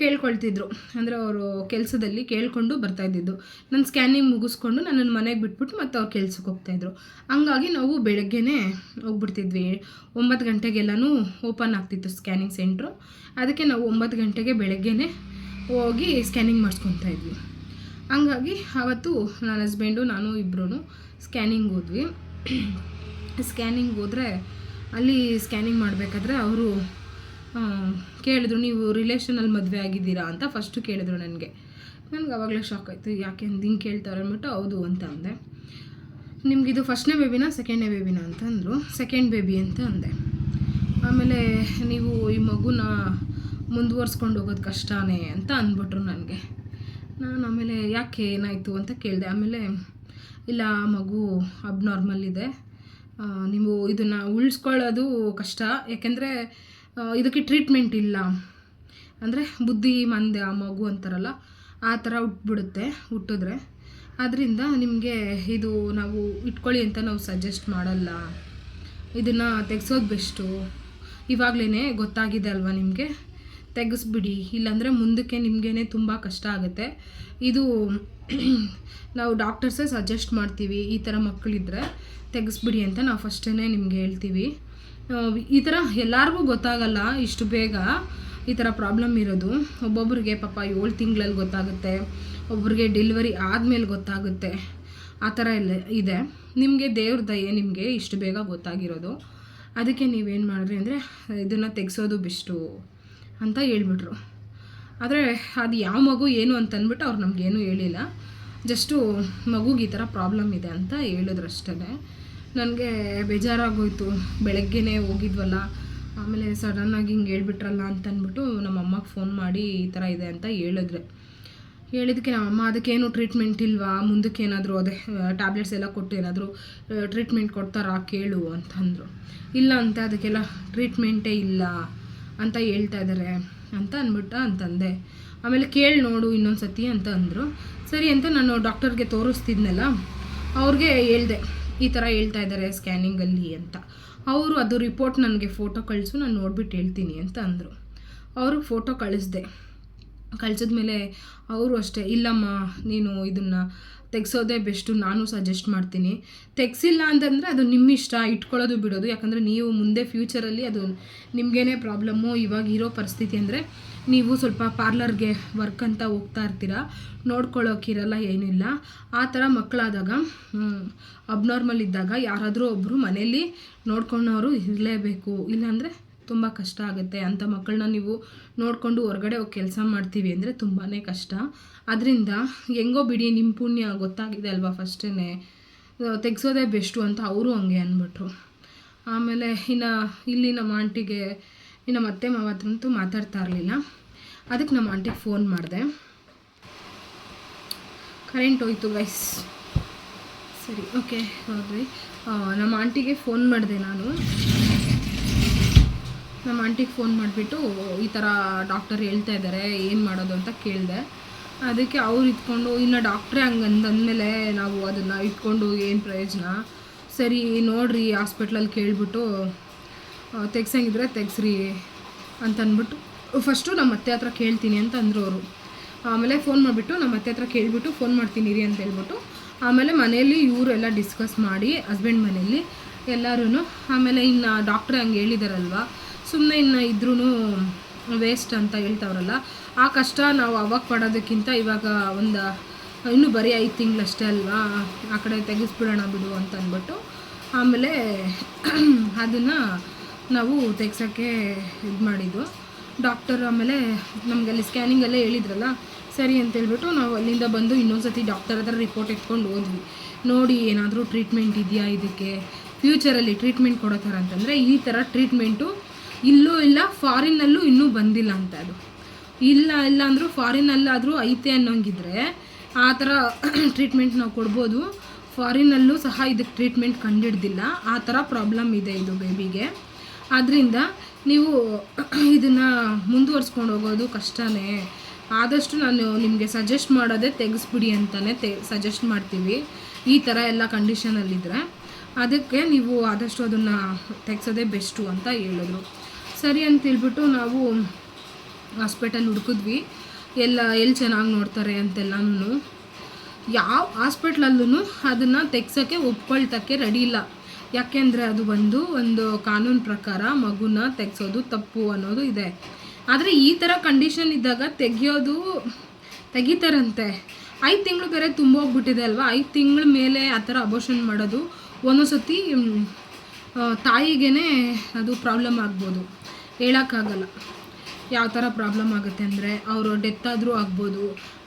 ಕೇಳ್ಕೊಳ್ತಿದ್ರು. ಅಂದರೆ ಅವರು ಕೆಲಸದಲ್ಲಿ ಕೇಳ್ಕೊಂಡು ಬರ್ತಾಯಿದ್ದಿದ್ದು ನನ್ನ ಸ್ಕ್ಯಾನಿಂಗ್ ಮುಗಿಸ್ಕೊಂಡು ನನ್ನನ್ನು ಮನೆಗೆ ಬಿಟ್ಬಿಟ್ಟು ಮತ್ತೆ ಅವ್ರು ಕೆಲ್ಸಕ್ಕೆ ಹೋಗ್ತಾಯಿದ್ರು ಹಂಗಾಗಿ ನಾವು ಬೆಳಗ್ಗೆನೇ ಹೋಗ್ಬಿಡ್ತಿದ್ವಿ. ಒಂಬತ್ತು ಗಂಟೆಗೆಲ್ಲನೂ ಓಪನ್ ಆಗ್ತಿತ್ತು ಸ್ಕ್ಯಾನಿಂಗ್ ಸೆಂಟ್ರು ಅದಕ್ಕೆ ನಾವು ಒಂಬತ್ತು ಗಂಟೆಗೆ ಬೆಳಗ್ಗೆನೇ ಹೋಗಿ ಸ್ಕ್ಯಾನಿಂಗ್ ಮಾಡಿಸ್ಕೊತಾ ಇದ್ವಿ. ಹಂಗಾಗಿ ಆವತ್ತು ನನ್ನ ಹಸ್ಬೆಂಡು ನಾನು ಇಬ್ಬರೂ ಸ್ಕ್ಯಾನಿಂಗ್ ಹೋದ್ವಿ. ಸ್ಕ್ಯಾನಿಂಗ್ ಹೋದರೆ ಅಲ್ಲಿ ಸ್ಕ್ಯಾನಿಂಗ್ ಮಾಡಬೇಕಾದ್ರೆ ಅವರು ಕೇಳಿದ್ರು, ನೀವು ರಿಲೇಷನಲ್ಲಿ ಮದುವೆ ಆಗಿದ್ದೀರಾ? ಅಂತ ಫಸ್ಟು ಕೇಳಿದ್ರು ನನಗೆ. ನನಗೆ ಅವಾಗಲೇ ಶಾಕ್ ಆಯಿತು. ಯಾಕೆ ಹಿಂಗೆ ಕೇಳ್ತಾರೆ ಅಂದ್ಬಿಟ್ಟು, ಹೌದು ಅಂತ ಅಂದೆ. ನಿಮಗಿದು ಫಸ್ಟ್ನೇ ಬೇಬಿನಾ ಸೆಕೆಂಡ್ನೇ ಬೇಬಿನಾ ಅಂತ ಅಂದರು. ಸೆಕೆಂಡ್ ಬೇಬಿ ಅಂತ ಅಂದೆ. ಆಮೇಲೆ ನೀವು ಈ ಮಗುನ ಮುಂದುವರ್ಸ್ಕೊಂಡು ಹೋಗೋದು ಕಷ್ಟನೇ ಅಂತ ಅಂದ್ಬಿಟ್ರು ನನಗೆ. ನಾನು ಆಮೇಲೆ, ಯಾಕೆ ಏನಾಯಿತು? ಅಂತ ಕೇಳಿದೆ. ಆಮೇಲೆ, ಇಲ್ಲ, ಮಗು ಅಬ್ನಾರ್ಮಲ್ ಇದೆ. ನೀವು ಇದನ್ನು ಉಳಿಸ್ಕೊಳ್ಳೋದು ಕಷ್ಟ. ಯಾಕೆಂದರೆ ಇದಕ್ಕೆ ಟ್ರೀಟ್ಮೆಂಟ್ ಇಲ್ಲ. ಅಂದರೆ ಬುದ್ಧಿ, ಮಂದೆ, ಮಗು ಅಂತಾರಲ್ಲ, ಆ ಥರ ಹುಟ್ಬಿಡುತ್ತೆ, ಹುಟ್ಟಿದ್ರೆ. ಆದ್ದರಿಂದ ನಿಮಗೆ ಇದು ನಾವು ಇಟ್ಕೊಳ್ಳಿ ಅಂತ ನಾವು ಸಜೆಸ್ಟ್ ಮಾಡಲ್ಲ. ಇದನ್ನು ತೆಗ್ಸೋದು ಬೆಸ್ಟು. ಇವಾಗಲೇ ಗೊತ್ತಾಗಿದೆ ಅಲ್ವಾ ನಿಮಗೆ? ತೆಗೆಸ್ಬಿಡಿ. ಇಲ್ಲಾಂದರೆ ಮುಂದಕ್ಕೆ ನಿಮಗೇನೆ ತುಂಬ ಕಷ್ಟ ಆಗುತ್ತೆ. ಇದು ನಾವು ಡಾಕ್ಟರ್ಸೇ ಸಜೆಸ್ಟ್ ಮಾಡ್ತೀವಿ, ಈ ಥರ ಮಕ್ಕಳಿದ್ರೆ ತೆಗೆಸ್ಬಿಡಿ ಅಂತ ನಾವು ಫಸ್ಟೇ ನಿಮ್ಗೆ ಹೇಳ್ತೀವಿ. ಈ ಥರ ಎಲ್ಲರಿಗೂ ಗೊತ್ತಾಗಲ್ಲ ಇಷ್ಟು ಬೇಗ ಈ ಥರ ಪ್ರಾಬ್ಲಮ್ ಇರೋದು. ಒಬ್ಬೊಬ್ರಿಗೆ ಪಾಪ ಏಳು ತಿಂಗಳಲ್ಲಿ ಗೊತ್ತಾಗುತ್ತೆ ಒಬ್ಬರಿಗೆ ಡೆಲಿವರಿ ಆದಮೇಲೆ ಗೊತ್ತಾಗುತ್ತೆ. ಆ ಥರ ಎಲ್ಲ ಇದೆ. ನಿಮಗೆ ದೇವ್ರ ದಯೆ ನಿಮಗೆ ಇಷ್ಟು ಬೇಗ ಗೊತ್ತಾಗಿರೋದು. ಅದಕ್ಕೆ ನೀವೇನು ಮಾಡಿದ್ರಿ ಅಂದರೆ ಇದನ್ನು ತೆಗೆಸೋದು ಬೆಸ್ಟು. ಅಂತ ಹೇಳ್ಬಿಟ್ರು. ಆದರೆ ಅದು ಯಾವ ಮಗು ಏನು ಅಂತ ಅಂದ್ಬಿಟ್ಟು ಅವ್ರು ನಮಗೇನು ಹೇಳಿಲ್ಲ. ಜಸ್ಟು ಮಗುಗೆ ಈ ಥರ ಪ್ರಾಬ್ಲಮ್ ಇದೆ ಅಂತ ಹೇಳಿದ್ರು ಅಷ್ಟೇ ನನಗೆ ಬೇಜಾರಾಗೋಯಿತು. ಬೆಳಗ್ಗೆನೇ ಹೋಗಿದ್ವಲ್ಲ. ಆಮೇಲೆ ಸಡನ್ನಾಗಿ ಹಿಂಗೆ ಹೇಳ್ಬಿಟ್ರಲ್ಲ ಅಂತ ಅಂದ್ಬಿಟ್ಟು ನಮ್ಮ ಅಮ್ಮಗೆ ಫೋನ್ ಮಾಡಿ ಈ ಥರ ಇದೆ ಅಂತ ಹೇಳಿದ್ರೆ. ಹೇಳಿದಕ್ಕೆ ನಮ್ಮಮ್ಮ ಅದಕ್ಕೇನು ಟ್ರೀಟ್ಮೆಂಟ್ ಇಲ್ವಾ? ಮುಂದಕ್ಕೆ ಏನಾದರೂ ಅದೇ ಟ್ಯಾಬ್ಲೆಟ್ಸ್ ಎಲ್ಲ ಕೊಟ್ಟು ಏನಾದರೂ ಟ್ರೀಟ್ಮೆಂಟ್ ಕೊಡ್ತಾರಾ ಕೇಳು ಅಂತಂದರು ಇಲ್ಲ ಅಂತ ಅದಕ್ಕೆಲ್ಲ ಟ್ರೀಟ್ಮೆಂಟೇ ಇಲ್ಲ. ಅಂತ ಹೇಳ್ತಾ ಇದ್ದಾರೆ ಅಂತ ಅಂದ್ಬಿಟ್ಟು ಅಂತಂದೆ. ಆಮೇಲೆ ಕೇಳಿ ನೋಡು ಇನ್ನೊಂದು ಸತಿ ಅಂತ ಅಂದರು. ಸರಿ ಅಂತ ನಾನು ಡಾಕ್ಟರ್ಗೆ ತೋರಿಸ್ತಿದ್ನಲ್ಲ, ಅವ್ರಿಗೆ ಹೇಳ್ದೆ, ಈ ಥರ ಹೇಳ್ತಾ ಇದ್ದಾರೆ ಸ್ಕ್ಯಾನಿಂಗಲ್ಲಿ ಅಂತ. ಅವರು ಅದು ರಿಪೋರ್ಟ್ ನನಗೆ ಫೋಟೋ ಕಳಿಸು, ನಾನು ನೋಡ್ಬಿಟ್ಟು ಹೇಳ್ತೀನಿ ಅಂತ ಅಂದರು. ಅವರು ಫೋಟೋ ಕಳಿಸ್ದೆ. ಕಳ್ಸಿದ್ಮೇಲೆ ಅವರು ಅಷ್ಟೇ, ಇಲ್ಲಮ್ಮ, ನೀನು ಇದನ್ನು ತೆಗ್ಸೋದೇ ಬೆಸ್ಟು, ನಾನು ಸಜೆಸ್ಟ್ ಮಾಡ್ತೀನಿ. ತೆಗ್ಸಿಲ್ಲ ಅಂತಂದರೆ ಅದು ನಿಮ್ಮ ಇಷ್ಟ, ಇಟ್ಕೊಳ್ಳೋದು ಬಿಡೋದು. ಯಾಕಂದರೆ ನೀವು ಮುಂದೆ ಫ್ಯೂಚರಲ್ಲಿ ಅದು ನಿಮಗೇನೆ ಪ್ರಾಬ್ಲಮ್ಮು ಇವಾಗ ಇರೋ ಪರಿಸ್ಥಿತಿ ಅಂದರೆ ನೀವು ಸ್ವಲ್ಪ ಪಾರ್ಲರ್ಗೆ ವರ್ಕ್ ಅಂತ ಹೋಗ್ತಾ ಇರ್ತೀರ. ನೋಡ್ಕೊಳ್ಳೋಕ್ಕಿರಲ್ಲ ಏನಿಲ್ಲ. ಆ ಥರ ಮಕ್ಕಳಾದಾಗ ಅಬ್ನಾರ್ಮಲ್ ಇದ್ದಾಗ ಯಾರಾದರೂ ಒಬ್ಬರು ಮನೇಲಿ ನೋಡ್ಕೊಂಡವರು ಇರಲೇಬೇಕು. ಇಲ್ಲಾಂದರೆ ತುಂಬ ಕಷ್ಟ ಆಗುತ್ತೆ. ಅಂಥ ಮಕ್ಕಳನ್ನ ನೀವು ನೋಡಿಕೊಂಡು ಹೊರಗಡೆ ಹೋಗಿ ಕೆಲಸ ಮಾಡ್ತೀವಿ ಅಂದರೆ ತುಂಬಾ ಕಷ್ಟ. ಅದರಿಂದ ಹೆಂಗೋ ಬಿಡಿ ನಿಮ್ಮ ಪುಣ್ಯ ಗೊತ್ತಾಗಿದೆ ಅಲ್ವಾ ಫಸ್ಟೇ ತೆಗ್ಸೋದೇ ಬೆಸ್ಟು ಅಂತ ಅವರು ಹಂಗೆ ಅಂದ್ಬಿಟ್ರು. ಆಮೇಲೆ ಇನ್ನು ಇಲ್ಲಿ ನಮ್ಮ ಆಂಟಿಗೆ, ಇನ್ನು ಮತ್ತೆ ಮಾವ ಮಾತಾಡ್ತಾ ಇರಲಿಲ್ಲ. ಅದಕ್ಕೆ ನಮ್ಮ ಆಂಟಿಗೆ ಫೋನ್ ಮಾಡಿದೆ. ಕರೆಂಟ್ ಹೋಯ್ತು ಗೈಸ್ ಸರಿ ಓಕೆ ನೋಡ್ರಿ ನಮ್ಮ ಆಂಟಿಗೆ ಫೋನ್ ಮಾಡಿದೆ ನಾನು. ನಮ್ಮ ಆಂಟಿಗೆ ಫೋನ್ ಮಾಡಿಬಿಟ್ಟು ಈ ಥರ ಡಾಕ್ಟರ್ ಹೇಳ್ತಾ ಇದ್ದಾರೆ, ಏನು ಮಾಡೋದು ಅಂತ ಕೇಳಿದೆ. ಅದಕ್ಕೆ ಅವ್ರು ಇಟ್ಕೊಂಡು ಇನ್ನು ಡಾಕ್ಟ್ರೇ ಹಂಗೆ ಅಂದಮೇಲೆ ನಾವು ಅದನ್ನು ಇಟ್ಕೊಂಡು ಏನು ಪ್ರಯೋಜನ? ಸರಿ, ನೋಡ್ರಿ, ಹಾಸ್ಪಿಟ್ಲಲ್ಲಿ ಕೇಳಿಬಿಟ್ಟು ತೆಗ್ಸಂಗಿದ್ರೆ ತೆಗ್ಸ್ರಿ ಅಂತ ಅಂದ್ಬಿಟ್ಟು ಫಸ್ಟು ನಮ್ಮ ಅತ್ತೆ ಹತ್ರ ಕೇಳ್ತೀನಿ ಅಂತ ಅಂದರು ಅವರು. ಆಮೇಲೆ ಫೋನ್ ಮಾಡಿಬಿಟ್ಟು ನಮ್ಮ ಅತ್ತೆ ಹತ್ರ ಕೇಳಿಬಿಟ್ಟು ಫೋನ್ ಮಾಡ್ತೀನಿ ರೀ ಅಂತ ಹೇಳ್ಬಿಟ್ಟು, ಆಮೇಲೆ ಮನೆಯಲ್ಲಿ ಇವರೆಲ್ಲ ಡಿಸ್ಕಸ್ ಮಾಡಿ ಹಸ್ಬೆಂಡ್ ಮನೆಯಲ್ಲಿ ಎಲ್ಲರೂ ಆಮೇಲೆ ಇನ್ನು ಡಾಕ್ಟ್ರ್ ಹಂಗೆ ಹೇಳಿದಾರಲ್ವ ಸುಮ್ಮನೆ ಇನ್ನು ಇದ್ರೂ ವೇಸ್ಟ್ ಅಂತ ಹೇಳ್ತಾವ್ರಲ್ಲ, ಆ ಕಷ್ಟ ನಾವು ಅವಾಗ ಪಡೋದಕ್ಕಿಂತ ಇವಾಗ ಒಂದು ಇನ್ನೂ ಬರೀ ಐದು ತಿಂಗಳಷ್ಟೇ ಅಲ್ವಾ, ಆ ಕಡೆ ತೆಗೆಸ್ಬಿಡೋಣ ಬಿಡು ಅಂತ ಅಂದ್ಬಿಟ್ಟು ಆಮೇಲೆ ಅದನ್ನು ನಾವು ತೆಗ್ಸೋಕ್ಕೆ ಇದು ಮಾಡಿದ್ದು. ಡಾಕ್ಟರ್ ಆಮೇಲೆ ನಮಗೆ ಅಲ್ಲಿ ಸ್ಕ್ಯಾನಿಂಗಲ್ಲೇ ಹೇಳಿದ್ರಲ್ಲ, ಸರಿ ಅಂತ ಹೇಳ್ಬಿಟ್ಟು ನಾವು ಅಲ್ಲಿಂದ ಬಂದು ಇನ್ನೊಂದು ಸತಿ ಡಾಕ್ಟರ್ ಹತ್ರ ರಿಪೋರ್ಟ್ ಇಟ್ಕೊಂಡು ಹೋದ್ವಿ. ನೋಡಿ ಏನಾದರೂ ಟ್ರೀಟ್ಮೆಂಟ್ ಇದೆಯಾ ಇದಕ್ಕೆ? ಫ್ಯೂಚರಲ್ಲಿ ಟ್ರೀಟ್ಮೆಂಟ್ ಕೊಡೋ ಥರ ಅಂತಂದರೆ ಈ ಥರ ಟ್ರೀಟ್ಮೆಂಟು ಇಲ್ಲೂ ಇಲ್ಲ ಫಾರಿನ್ನಲ್ಲೂ ಇನ್ನೂ ಬಂದಿಲ್ಲ ಅಂತ ಅದು. ಇಲ್ಲ ಇಲ್ಲ ಅಂದರೂ ಫಾರಿನಲ್ಲಾದರೂ ಐತೆ ಅನ್ನೋಂಗಿದ್ರೆ ಆ ಥರ ಟ್ರೀಟ್ಮೆಂಟ್ ನಾವು ಕೊಡ್ಬೋದು. ಫಾರಿನಲ್ಲೂ ಸಹ ಇದಕ್ಕೆ ಟ್ರೀಟ್ಮೆಂಟ್ ಕಂಡಿಡ್ದಿಲ್ಲ. ಆ ಥರ ಪ್ರಾಬ್ಲಮ್ ಇದೆ ಇದು ಬೇಬಿಗೆ ಆದ್ದರಿಂದ ನೀವು ಇದನ್ನು ಮುಂದುವರ್ಸ್ಕೊಂಡು ಹೋಗೋದು ಕಷ್ಟನೇ. ಆದಷ್ಟು ನಾನು ನಿಮಗೆ ಸಜೆಸ್ಟ್ ಮಾಡೋದೇ ತೆಗೆಸ್ಬಿಡಿ ಅಂತಲೇ ತೆ ಸಜೆಸ್ಟ್ ಮಾಡ್ತೀವಿ. ಈ ಥರ ಎಲ್ಲ ಕಂಡೀಷನಲ್ಲಿದ್ದರೆ ಅದಕ್ಕೆ ನೀವು ಆದಷ್ಟು ಅದನ್ನು ತೆಗೆಸೋದೇ ಬೆಸ್ಟು ಅಂತ ಹೇಳಿದ್ರು. ಸರಿ ಅಂತ ಹೇಳ್ಬಿಟ್ಟು ನಾವು ಹಾಸ್ಪಿಟಲ್ ಹುಡುಕಿದ್ವಿ. ಎಲ್ಲ ಎಲ್ಲಿ ಚೆನ್ನಾಗಿ ನೋಡ್ತಾರೆ ಅಂತೆಲ್ಲನೂ ಯಾವ ಹಾಸ್ಪಿಟ್ಲಲ್ಲೂ ಅದನ್ನು ತೆಗ್ಸೋಕ್ಕೆ, ಒಪ್ಕೊಳ್ತಕ್ಕೆ ರೆಡಿ ಇಲ್ಲ. ಯಾಕೆಂದರೆ ಅದು ಬಂದು ಒಂದು ಕಾನೂನು ಪ್ರಕಾರ ಮಗುನ ತೆಗ್ಸೋದು ತಪ್ಪು ಅನ್ನೋದು ಇದೆ. ಆದರೆ ಈ ಥರ ಕಂಡೀಷನ್ ಇದ್ದಾಗ ತೆಗಿಯೋದು ತೆಗಿತಾರಂತೆ. ಐದು ತಿಂಗಳು ಬೇರೆ ತುಂಬ ಹೋಗ್ಬಿಟ್ಟಿದೆ ಅಲ್ವಾ? ಐದು ತಿಂಗಳ ಮೇಲೆ ಆ ಥರ ಅಬೋಷನ್ ಮಾಡೋದು ಒಂದೊಂದು ಸತಿ ತಾಯಿಗೇ ಅದು ಪ್ರಾಬ್ಲಮ್ ಆಗ್ಬೋದು. ಹೇಳೋಕ್ಕಾಗಲ್ಲ. ಯಾವ ಥರ ಪ್ರಾಬ್ಲಮ್ ಆಗುತ್ತೆ ಅಂದರೆ ಅವರು ಡೆತ್ ಆದರೂ ಆಗ್ಬೋದು,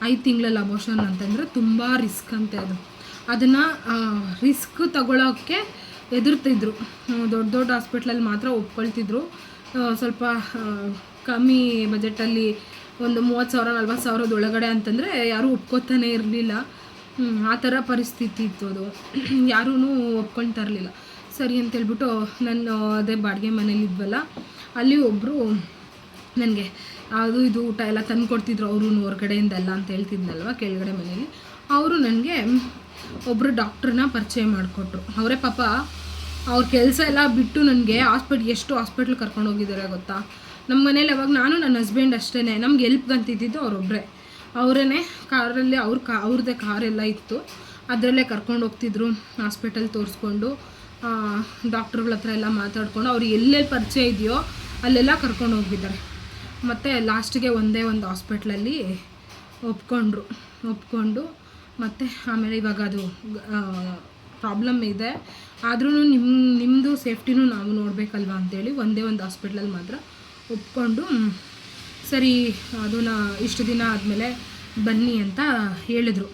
ಐದು ತಿಂಗಳಲ್ಲಿ ಅಬೋಷನ್ ಅಂತಂದರೆ ತುಂಬ ರಿಸ್ಕ್ ಅಂತೆ ಅದು. ಅದನ್ನು ರಿಸ್ಕ್ ತಗೊಳ್ಳೋಕ್ಕೆ ಎದುರ್ತಿದ್ರು ದೊಡ್ಡ ದೊಡ್ಡ ಹಾಸ್ಪಿಟ್ಲಲ್ಲಿ ಮಾತ್ರ ಒಪ್ಕೊಳ್ತಿದ್ರು. ಸ್ವಲ್ಪ ಕಮ್ಮಿ ಬಜೆಟಲ್ಲಿ ಒಂದು ಮೂವತ್ತು ಸಾವಿರ, ನಲ್ವತ್ತು ಸಾವಿರದ ಒಳಗಡೆ ಅಂತಂದರೆ ಯಾರೂ ಒಪ್ಕೋತಾನೆ ಇರಲಿಲ್ಲ. ಆ ಥರ ಪರಿಸ್ಥಿತಿ ಇತ್ತು ಅದು. ಯಾರೂ ಒಪ್ಕೊಳ್ತಾ ಇರಲಿಲ್ಲ. ಸರಿ ಅಂತೇಳ್ಬಿಟ್ಟು ನಾನು ಅದೇ ಬಾಡಿಗೆ ಮನೇಲಿ ಇದ್ವಲ್ಲ ಅಲ್ಲಿ ಒಬ್ಬರು ನನಗೆ, ಅದು ಇದು ಊಟ ಎಲ್ಲ ತಂದು ಕೊಡ್ತಿದ್ರು ಅವರು ಹೊರಗಡೆಯಿಂದ ಎಲ್ಲ ಅಂತ ಹೇಳ್ತಿದ್ನಲ್ವ ಕೆಳಗಡೆ ಮನೇಲಿ ಅವರು ನನಗೆ ಒಬ್ಬರು ಡಾಕ್ಟ್ರನ್ನ ಪರಿಚಯ ಮಾಡಿಕೊಟ್ರು. ಅವರೇ ಪಾಪ ಅವ್ರ ಕೆಲಸ ಎಲ್ಲ ಬಿಟ್ಟು ನನಗೆ ಹಾಸ್ಪಿಟ್ಲ್ ಎಷ್ಟು ಹಾಸ್ಪಿಟ್ಲ್ ಕರ್ಕೊಂಡು ಹೋಗಿದ್ದಾರೆ ಗೊತ್ತಾ? ನಮ್ಮ ಮನೇಲಿ ಅವಾಗ ನಾನು, ನನ್ನ ಹಸ್ಬೆಂಡ್ ಅಷ್ಟೇ ನಮ್ಗೆ ಎಲ್ಪ್ ಅಂತಿದ್ದಿದ್ದು ಅವರೊಬ್ಬರೇ ಅವರೇ ಕಾರಲ್ಲಿ ಅವ್ರ ಕಾ ಅವ್ರದ್ದೇ ಕಾರೆಲ್ಲ ಇತ್ತು. ಅದರಲ್ಲೇ ಕರ್ಕೊಂಡು ಹೋಗ್ತಿದ್ರು, ಹಾಸ್ಪಿಟಲ್ ತೋರಿಸ್ಕೊಂಡು. ಡಾಕ್ಟ್ರುಗಳ ಹತ್ರ ಎಲ್ಲ ಮಾತಾಡ್ಕೊಂಡು, ಅವ್ರು ಎಲ್ಲೆಲ್ಲಿ ಪರಿಚಯ ಇದೆಯೋ ಅಲ್ಲೆಲ್ಲ ಕರ್ಕೊಂಡು ಹೋಗಿದ್ದಾರೆ. ಮತ್ತು ಲಾಸ್ಟಿಗೆ ಒಂದೇ ಒಂದು ಹಾಸ್ಪಿಟ್ಲಲ್ಲಿ ಒಪ್ಕೊಂಡ್ರು. ಒಪ್ಕೊಂಡು ಮತ್ತು ಆಮೇಲೆ ಇವಾಗ ಅದು ಪ್ರಾಬ್ಲಮ್ ಇದೆ. ಆದ್ರೂ ನಿಮ್ಮ ನಿಮ್ಮದು ಸೇಫ್ಟಿನೂ ನಾವು ನೋಡಬೇಕಲ್ವ ಅಂತೇಳಿ ಒಂದೇ ಒಂದು ಹಾಸ್ಪಿಟ್ಲಲ್ಲಿ ಮಾತ್ರ ಒಪ್ಕೊಂಡು ಸರಿ, ಅದನ್ನ ಇಷ್ಟು ದಿನ ಆದಮೇಲೆ ಬನ್ನಿ ಅಂತ ಹೇಳಿದರು.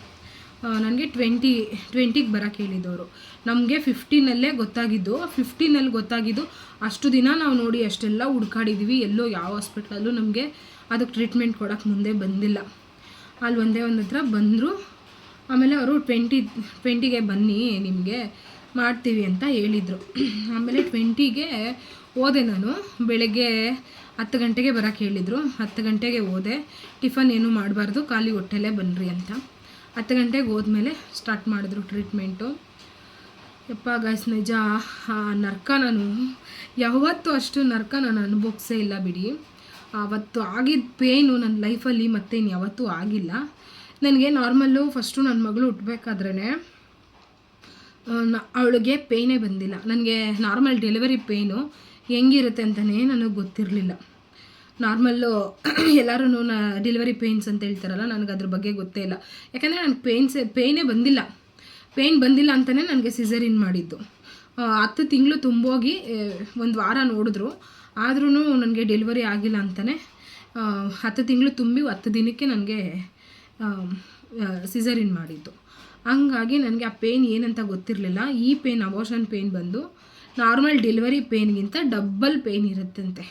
ನನಗೆ ಟ್ವೆಂಟಿ ಟ್ವೆಂಟಿಗೆ ಬರೋಕ್ಕೆ ಹೇಳಿದ್ದವರು. ನಮಗೆ ಫಿಫ್ಟೀನಲ್ಲೇ ಗೊತ್ತಾಗಿದ್ದು. ಫಿಫ್ಟೀನಲ್ಲಿ ಗೊತ್ತಾಗಿದ್ದು ಅಷ್ಟು ದಿನ ನಾವು ನೋಡಿ ಅಷ್ಟೆಲ್ಲ ಹುಡ್ಕಾಡಿದ್ವಿ. ಎಲ್ಲೋ ಯಾವ ಹಾಸ್ಪಿಟ್ಲಲ್ಲೂ ನಮಗೆ ಅದಕ್ಕೆ ಟ್ರೀಟ್ಮೆಂಟ್ ಕೊಡೋಕ್ಕೆ ಮುಂದೆ ಬಂದಿಲ್ಲ. ಅಲ್ಲಿ ಒಂದೇ ಒಂದು ಹತ್ರ ಬಂದರು. ಆಮೇಲೆ ಅವರು ಟ್ವೆಂಟಿ ಟ್ವೆಂಟಿಗೆ ಬನ್ನಿ ನಿಮಗೆ ಮಾಡ್ತೀವಿ ಅಂತ ಹೇಳಿದರು. ಆಮೇಲೆ ಟ್ವೆಂಟಿಗೆ ಹೋದೆ ನಾನು. ಬೆಳಗ್ಗೆ ಹತ್ತು ಗಂಟೆಗೆ ಬರೋಕ್ಕೆ ಹೇಳಿದರು. ಹತ್ತು ಗಂಟೆಗೆ ಹೋದೆ. ಟಿಫನ್ ಏನೂ ಮಾಡಬಾರ್ದು. ಖಾಲಿ ಹೊಟ್ಟೆಲೇ ಬನ್ನಿರಿ ಅಂತ. ಹತ್ತು ಗಂಟೆಗೆ ಹೋದ್ಮೇಲೆ ಸ್ಟಾರ್ಟ್ ಮಾಡಿದ್ರು ಟ್ರೀಟ್ಮೆಂಟು ಯಪ್ಪ ಗಾಯ್ಸ್ ನಿಜ. ಆ ನರ್ಕ ನಾನು ಯಾವತ್ತೂ ಅಷ್ಟು ನರ್ಕ ನಾನು ಅನುಭವಿಸೇ ಇಲ್ಲ ಬಿಡಿ. ಆವತ್ತು ಆಗಿದ್ದ ಪೇಯ್ನು ನನ್ನ ಲೈಫಲ್ಲಿ ಮತ್ತೆ ಇನ್ನು ಯಾವತ್ತೂ ಆಗಿಲ್ಲ. ನನಗೆ ನಾರ್ಮಲ್ಲು ಫಸ್ಟು ನನ್ನ ಮಗಳು ಹುಟ್ಟಬೇಕಾದ್ರೇ ಅವಳಿಗೆ ಪೇಯ್ನೇ ಬಂದಿಲ್ಲ. ನನಗೆ ನಾರ್ಮಲ್ ಡೆಲಿವರಿ ಪೇಯ್ನು ಹೆಂಗಿರುತ್ತೆ ಅಂತಲೇ ನನಗೆ ಗೊತ್ತಿರಲಿಲ್ಲ. ನಾರ್ಮಲ್ಲು ಎಲ್ಲರೂ ನ ಡೆಲಿವರಿ ಪೇಯ್ನ್ಸ್ ಅಂತ ಹೇಳ್ತಾರಲ್ಲ ನನಗೆ ಅದ್ರ ಬಗ್ಗೆ ಗೊತ್ತೇ ಇಲ್ಲ. ಯಾಕಂದರೆ ನನಗೆ ಪೇಯ್ನ್ಸೇ ಪೇಯ್ನೇ ಬಂದಿಲ್ಲ. ಪೇಯ್ನ್ ಬಂದಿಲ್ಲ ಅಂತಲೇ ನನಗೆ ಸಿಸರಿನ್ ಮಾಡಿದ್ದು. ಹತ್ತು ತಿಂಗಳು ತುಂಬೋಗಿ ಒಂದು ವಾರ ನೋಡಿದ್ರು. ಆದ್ರೂ ನನಗೆ ಡೆಲಿವರಿ ಆಗಿಲ್ಲ ಅಂತಲೇ ಹತ್ತು ತಿಂಗಳು ತುಂಬಿ ಹತ್ತು ದಿನಕ್ಕೆ ನನಗೆ ಸಿಸರಿನ್ ಮಾಡಿದ್ದು. ಹಂಗಾಗಿ ನನಗೆ ಆ ಪೇಯ್ನ್ ಏನಂತ ಗೊತ್ತಿರಲಿಲ್ಲ. ಈ ಪೇಯ್ನ್ ಅಬೋಷನ್ ಪೇಯ್ನ್ ಬಂದು ನಾರ್ಮಲ್ ಡೆಲಿವರಿ ಪೇಯ್ನ್ಗಿಂತ ಡಬ್ಬಲ್ ಪೇಯ್ನ್ ಇರುತ್ತಂತೆ.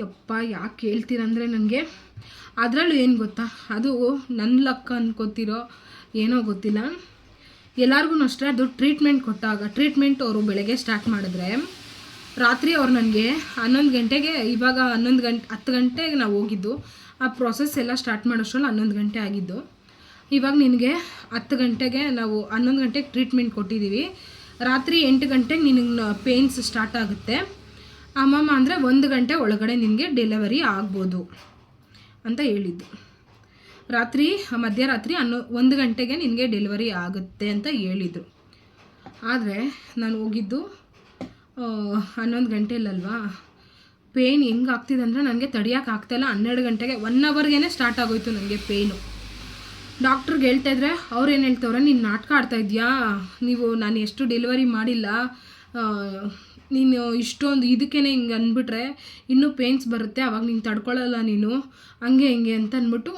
ಯಪ್ಪ, ಯಾಕೆ ಹೇಳ್ತೀರಂದರೆ ನನಗೆ? ಅದರಲ್ಲೂ ಏನು ಗೊತ್ತಾ? ಅದು ನನ್ನ ಲಕ್ಕ ಅನ್ಕೋತಿರೋ ಏನೋ ಗೊತ್ತಿಲ್ಲ. ಎಲ್ಲರಿಗೂ ಅಷ್ಟೇ ಅದು ಟ್ರೀಟ್ಮೆಂಟ್ ಕೊಟ್ಟಾಗ ಟ್ರೀಟ್ಮೆಂಟ್ ಅವರು ಬೆಳಗ್ಗೆ ಸ್ಟಾರ್ಟ್ ಮಾಡಿದ್ರೆ, ರಾತ್ರಿ ಅವ್ರು ನನಗೆ ಹನ್ನೊಂದು ಗಂಟೆಗೆ, ಇವಾಗ ಹನ್ನೊಂದು ಗಂಟೆ, ಹತ್ತು ಗಂಟೆಗೆ ನಾವು ಹೋಗಿದ್ದು, ಆ ಪ್ರೊಸೆಸ್ ಎಲ್ಲ ಸ್ಟಾರ್ಟ್ ಮಾಡೋಷ್ಟ್ರಲ್ಲಿ ಹನ್ನೊಂದು ಗಂಟೆ ಆಗಿದ್ದು. ಇವಾಗ ನಿನಗೆ ಹತ್ತು ಗಂಟೆಗೆ ನಾವು ಹನ್ನೊಂದು ಗಂಟೆಗೆ ಟ್ರೀಟ್ಮೆಂಟ್ ಕೊಟ್ಟಿದ್ದೀವಿ ರಾತ್ರಿ ಎಂಟು ಗಂಟೆಗೆ ನಿನಗೆ ಪೇಯ್ನ್ಸ್ ಸ್ಟಾರ್ಟ್ ಆಗುತ್ತೆ. ಅಮ್ಮಮ್ಮ ಅಂದರೆ ಒಂದು ಗಂಟೆ ಒಳಗಡೆ ನಿನಗೆ ಡೆಲಿವರಿ ಆಗ್ಬೋದು ಅಂತ ಹೇಳಿದ್ದು. ರಾತ್ರಿ, ಮಧ್ಯರಾತ್ರಿ ಹನ್ನೊ ಒಂದು ಗಂಟೆಗೆ ನಿನಗೆ ಡೆಲಿವರಿ ಆಗುತ್ತೆ ಅಂತ ಹೇಳಿದರು. ಆದರೆ ನಾನು ಹೋಗಿದ್ದು ಹನ್ನೊಂದು ಗಂಟೆಯಲ್ಲಲ್ವಾ ಪೇಯ್ನ್ ಹೆಂಗೆ ಆಗ್ತಿದೆ ಅಂದರೆ ನನಗೆ ತಡಿಯೋಕೆ ಆಗ್ತಾಯಿಲ್ಲ ಹನ್ನೆರಡು ಗಂಟೆಗೆ ಒನ್ ಅವರ್ಗೆ ಸ್ಟಾರ್ಟ್ ಆಗೋಯ್ತು ನನಗೆ ಪೇಯ್ನು ಡಾಕ್ಟ್ರಿಗೆ ಹೇಳ್ತಾ ಇದ್ರೆ, ಅವ್ರು ಏನು ಹೇಳ್ತವ್ರೆ, ನೀನು ನಾಟಕ ಆಡ್ತಾ ಇದೆಯಾ? ನೀವು, ನಾನು ಎಷ್ಟು ಡೆಲಿವರಿ ಮಾಡಿಲ್ಲ. ನೀನು ಇಷ್ಟೊಂದು ಇದಕ್ಕೇ ಹಿಂಗೆ ಅಂದ್ಬಿಟ್ರೆ ಇನ್ನೂ ಪೇನ್ಸ್ ಬರುತ್ತೆ, ಅವಾಗ ನೀನು ತಡ್ಕೊಳ್ಳಲ್ಲ ನೀನು, ಹಂಗೆ ಹಿಂಗೆ ಅಂತ ಅಂದ್ಬಿಟ್ಟು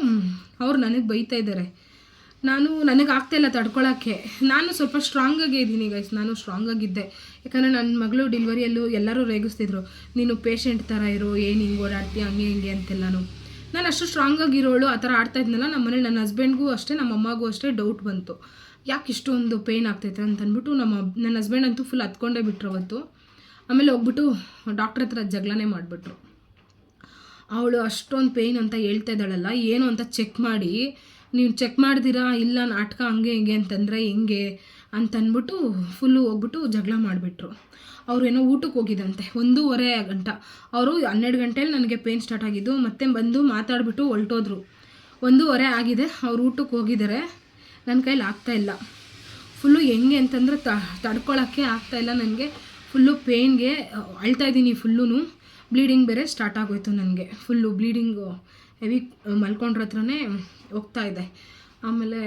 ಅವ್ರು ನನಗೆ ಬೈತಾ ಇದ್ದಾರೆ ನಾನು ನನಗೆ ಆಗ್ತಾಯಿಲ್ಲ ತಡ್ಕೊಳ್ಳೋಕ್ಕೆ ನಾನು ಸ್ವಲ್ಪ ಸ್ಟ್ರಾಂಗಾಗೇ ಇದ್ದೀನಿ ಗೈಸ್ ನಾನು ಸ್ಟ್ರಾಂಗಾಗಿದ್ದೆ ಯಾಕಂದರೆ ನನ್ನ ಮಗಳು ಡಿಲ್ವರಿಯಲ್ಲೂ ಎಲ್ಲರೂ ರೇಗಿಸ್ತಿದ್ರು, ನೀನು ಪೇಷಂಟ್ ಥರ ಇರೋ, ಏನು ಹಿಂಗೆ ಓಡಾಡ್ತೀಯ, ಹಂಗೆ ಹಿಂಗೆ ಅಂತೆಲ್ಲ ನಾನು ಅಷ್ಟು ಸ್ಟ್ರಾಂಗಾಗಿರೋಳು ಆ ಥರ ಆಡ್ತಾ ಇದ್ನಲ್ಲ ನಮ್ಮ ಮನೇಲಿ ನನ್ನ ಹಸ್ಬೆಂಡ್ಗೂ ಅಷ್ಟೇ ನಮ್ಮ ಅಮ್ಮಗೂ ಅಷ್ಟೇ ಡೌಟ್ ಬಂತು. ಯಾಕೆ ಇಷ್ಟೊಂದು ಪೇಯ್ನ್ ಆಗ್ತೈತೆ ಅಂತ ಅಂದ್ಬಿಟ್ಟು ನಮ್ಮ ನನ್ನ ಹಸ್ಬೆಂಡ್ ಅಂತೂ ಫುಲ್ ಹತ್ಕೊಂಡೇ ಬಿಟ್ರು ಅವತ್ತು. ಆಮೇಲೆ ಹೋಗ್ಬಿಟ್ಟು ಡಾಕ್ಟ್ರ್ ಹತ್ರ ಜಗಳನೇ ಮಾಡಿಬಿಟ್ರು. ಅವಳು ಅಷ್ಟೊಂದು ಪೇಯ್ನ್ ಅಂತ ಹೇಳ್ತಾ ಇದ್ದಾಳಲ್ಲ, ಏನು ಅಂತ ಚೆಕ್ ಮಾಡಿ, ನೀವು ಚೆಕ್ ಮಾಡಿದಿರಾ? ಇಲ್ಲ, ನಾಟಕ ಹಂಗೆ ಹಿಂಗೆ ಅಂತಂದರೆ ಹೆಂಗೆ ಅಂತಂದ್ಬಿಟ್ಟು ಫುಲ್ಲು ಹೋಗ್ಬಿಟ್ಟು ಜಗಳ ಮಾಡಿಬಿಟ್ರು. ಏನೋ ಊಟಕ್ಕೆ ಹೋಗಿದಂತೆ ಒಂದೂವರೆ ಗಂಟ. ಅವರು ಹನ್ನೆರಡು ಗಂಟೆಲಿ ನನಗೆ ಪೇಯ್ನ್ ಸ್ಟಾರ್ಟ್ ಆಗಿದ್ದು, ಮತ್ತೆ ಬಂದು ಮಾತಾಡಿಬಿಟ್ಟು ಹೊಲ್ಟೋದ್ರು. ಒಂದೂವರೆ ಆಗಿದೆ, ಅವ್ರು ಊಟಕ್ಕೆ ಹೋಗಿದ್ದಾರೆ ನನ್ನ ಕೈಲಿ ಆಗ್ತಾ ಇಲ್ಲ. ಫುಲ್ಲು ಹೆಂಗೆ ಅಂತಂದರೆ ತಡ್ಕೊಳ್ಳೋಕ್ಕೆ ಆಗ್ತಾಯಿಲ್ಲ ನನಗೆ. ಫುಲ್ಲು ಪೇಯ್ನ್ಗೆ, ಅಳ್ತಾ ಇದ್ದೀನಿ ಫುಲ್ಲೂ ಬ್ಲೀಡಿಂಗ್ ಬೇರೆ ಸ್ಟಾರ್ಟ್ ಆಗೋಯ್ತು ನನಗೆ. ಫುಲ್ಲು ಬ್ಲೀಡಿಂಗು ಹೆವಿ ಮಲ್ಕೊಂಡ್ರ ಹತ್ರನೇ ಹೋಗ್ತಾ ಇದೆ. ಆಮೇಲೆ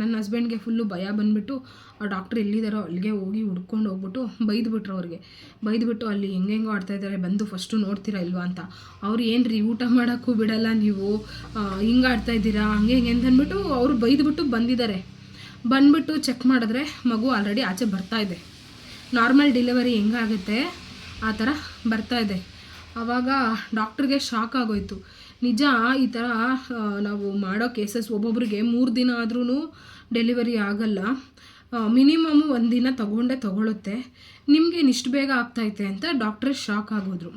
ನನ್ನ ಹಸ್ಬೆಂಡ್ಗೆ ಫುಲ್ಲು ಭಯ ಬಂದುಬಿಟ್ಟು, ಆ ಡಾಕ್ಟ್ರ್ ಎಲ್ಲಿದ್ದಾರೋ ಅಲ್ಲಿಗೆ ಹೋಗಿ ಹುಡ್ಕೊಂಡು ಹೋಗ್ಬಿಟ್ಟು ಬೈದ್ಬಿಟ್ರು ಅವ್ರಿಗೆ. ಬೈದ್ಬಿಟ್ಟು ಅಲ್ಲಿ ಹೆಂಗೆಂಗೋ ಆಡ್ತಾ ಇದ್ದಾರೆ, ಬಂದು ಫಸ್ಟು ನೋಡ್ತೀರಾ ಇಲ್ವಾ ಅಂತ. ಅವ್ರು ಏನು ರೀ ಊಟ ಮಾಡೋಕ್ಕೂ ಬಿಡಲ್ಲ ನೀವು? ಹಿಂಗೆ ಆಡ್ತಾ ಇದ್ದೀರಾ? ಹಂಗೆ ಹಿಂಗೆ ಅಂತ ಅಂದ್ಬಿಟ್ಟು ಅವರು ಬೈದ್ಬಿಟ್ಟು ಬಂದಿದ್ದಾರೆ. ಬಂದ್ಬಿಟ್ಟು ಚೆಕ್ ಮಾಡಿದ್ರೆ ಮಗು ಆಲ್ರೆಡಿ ಆಚೆ ಬರ್ತಾ ಇದೆ. ನಾರ್ಮಲ್ ಡೆಲಿವರಿ ಹೆಂಗಾಗುತ್ತೆ? ಆ ಥರ ಬರ್ತಾ ಇದೆ. ಆವಾಗ ಡಾಕ್ಟ್ರಿಗೆ ಶಾಕ್ ಆಗೋಯ್ತು. ನಿಜ, ಈ ಥರ ನಾವು ಮಾಡೋ ಕೇಸಸ್ ಒಬ್ಬೊಬ್ರಿಗೆ ಮೂರು ದಿನ ಆದ್ರೂ ಡೆಲಿವರಿ ಆಗಲ್ಲ. ಮಿನಿಮಮ್ ಒಂದು ದಿನ ತಗೊಂಡೇ ತೊಗೊಳುತ್ತೆ. ನಿಮಗೆ ಇಷ್ಟು ಬೇಗ ಆಗ್ತೈತೆ ಅಂತ ಡಾಕ್ಟ್ರೇ ಶಾಕ್ ಆಗೋದ್ರು.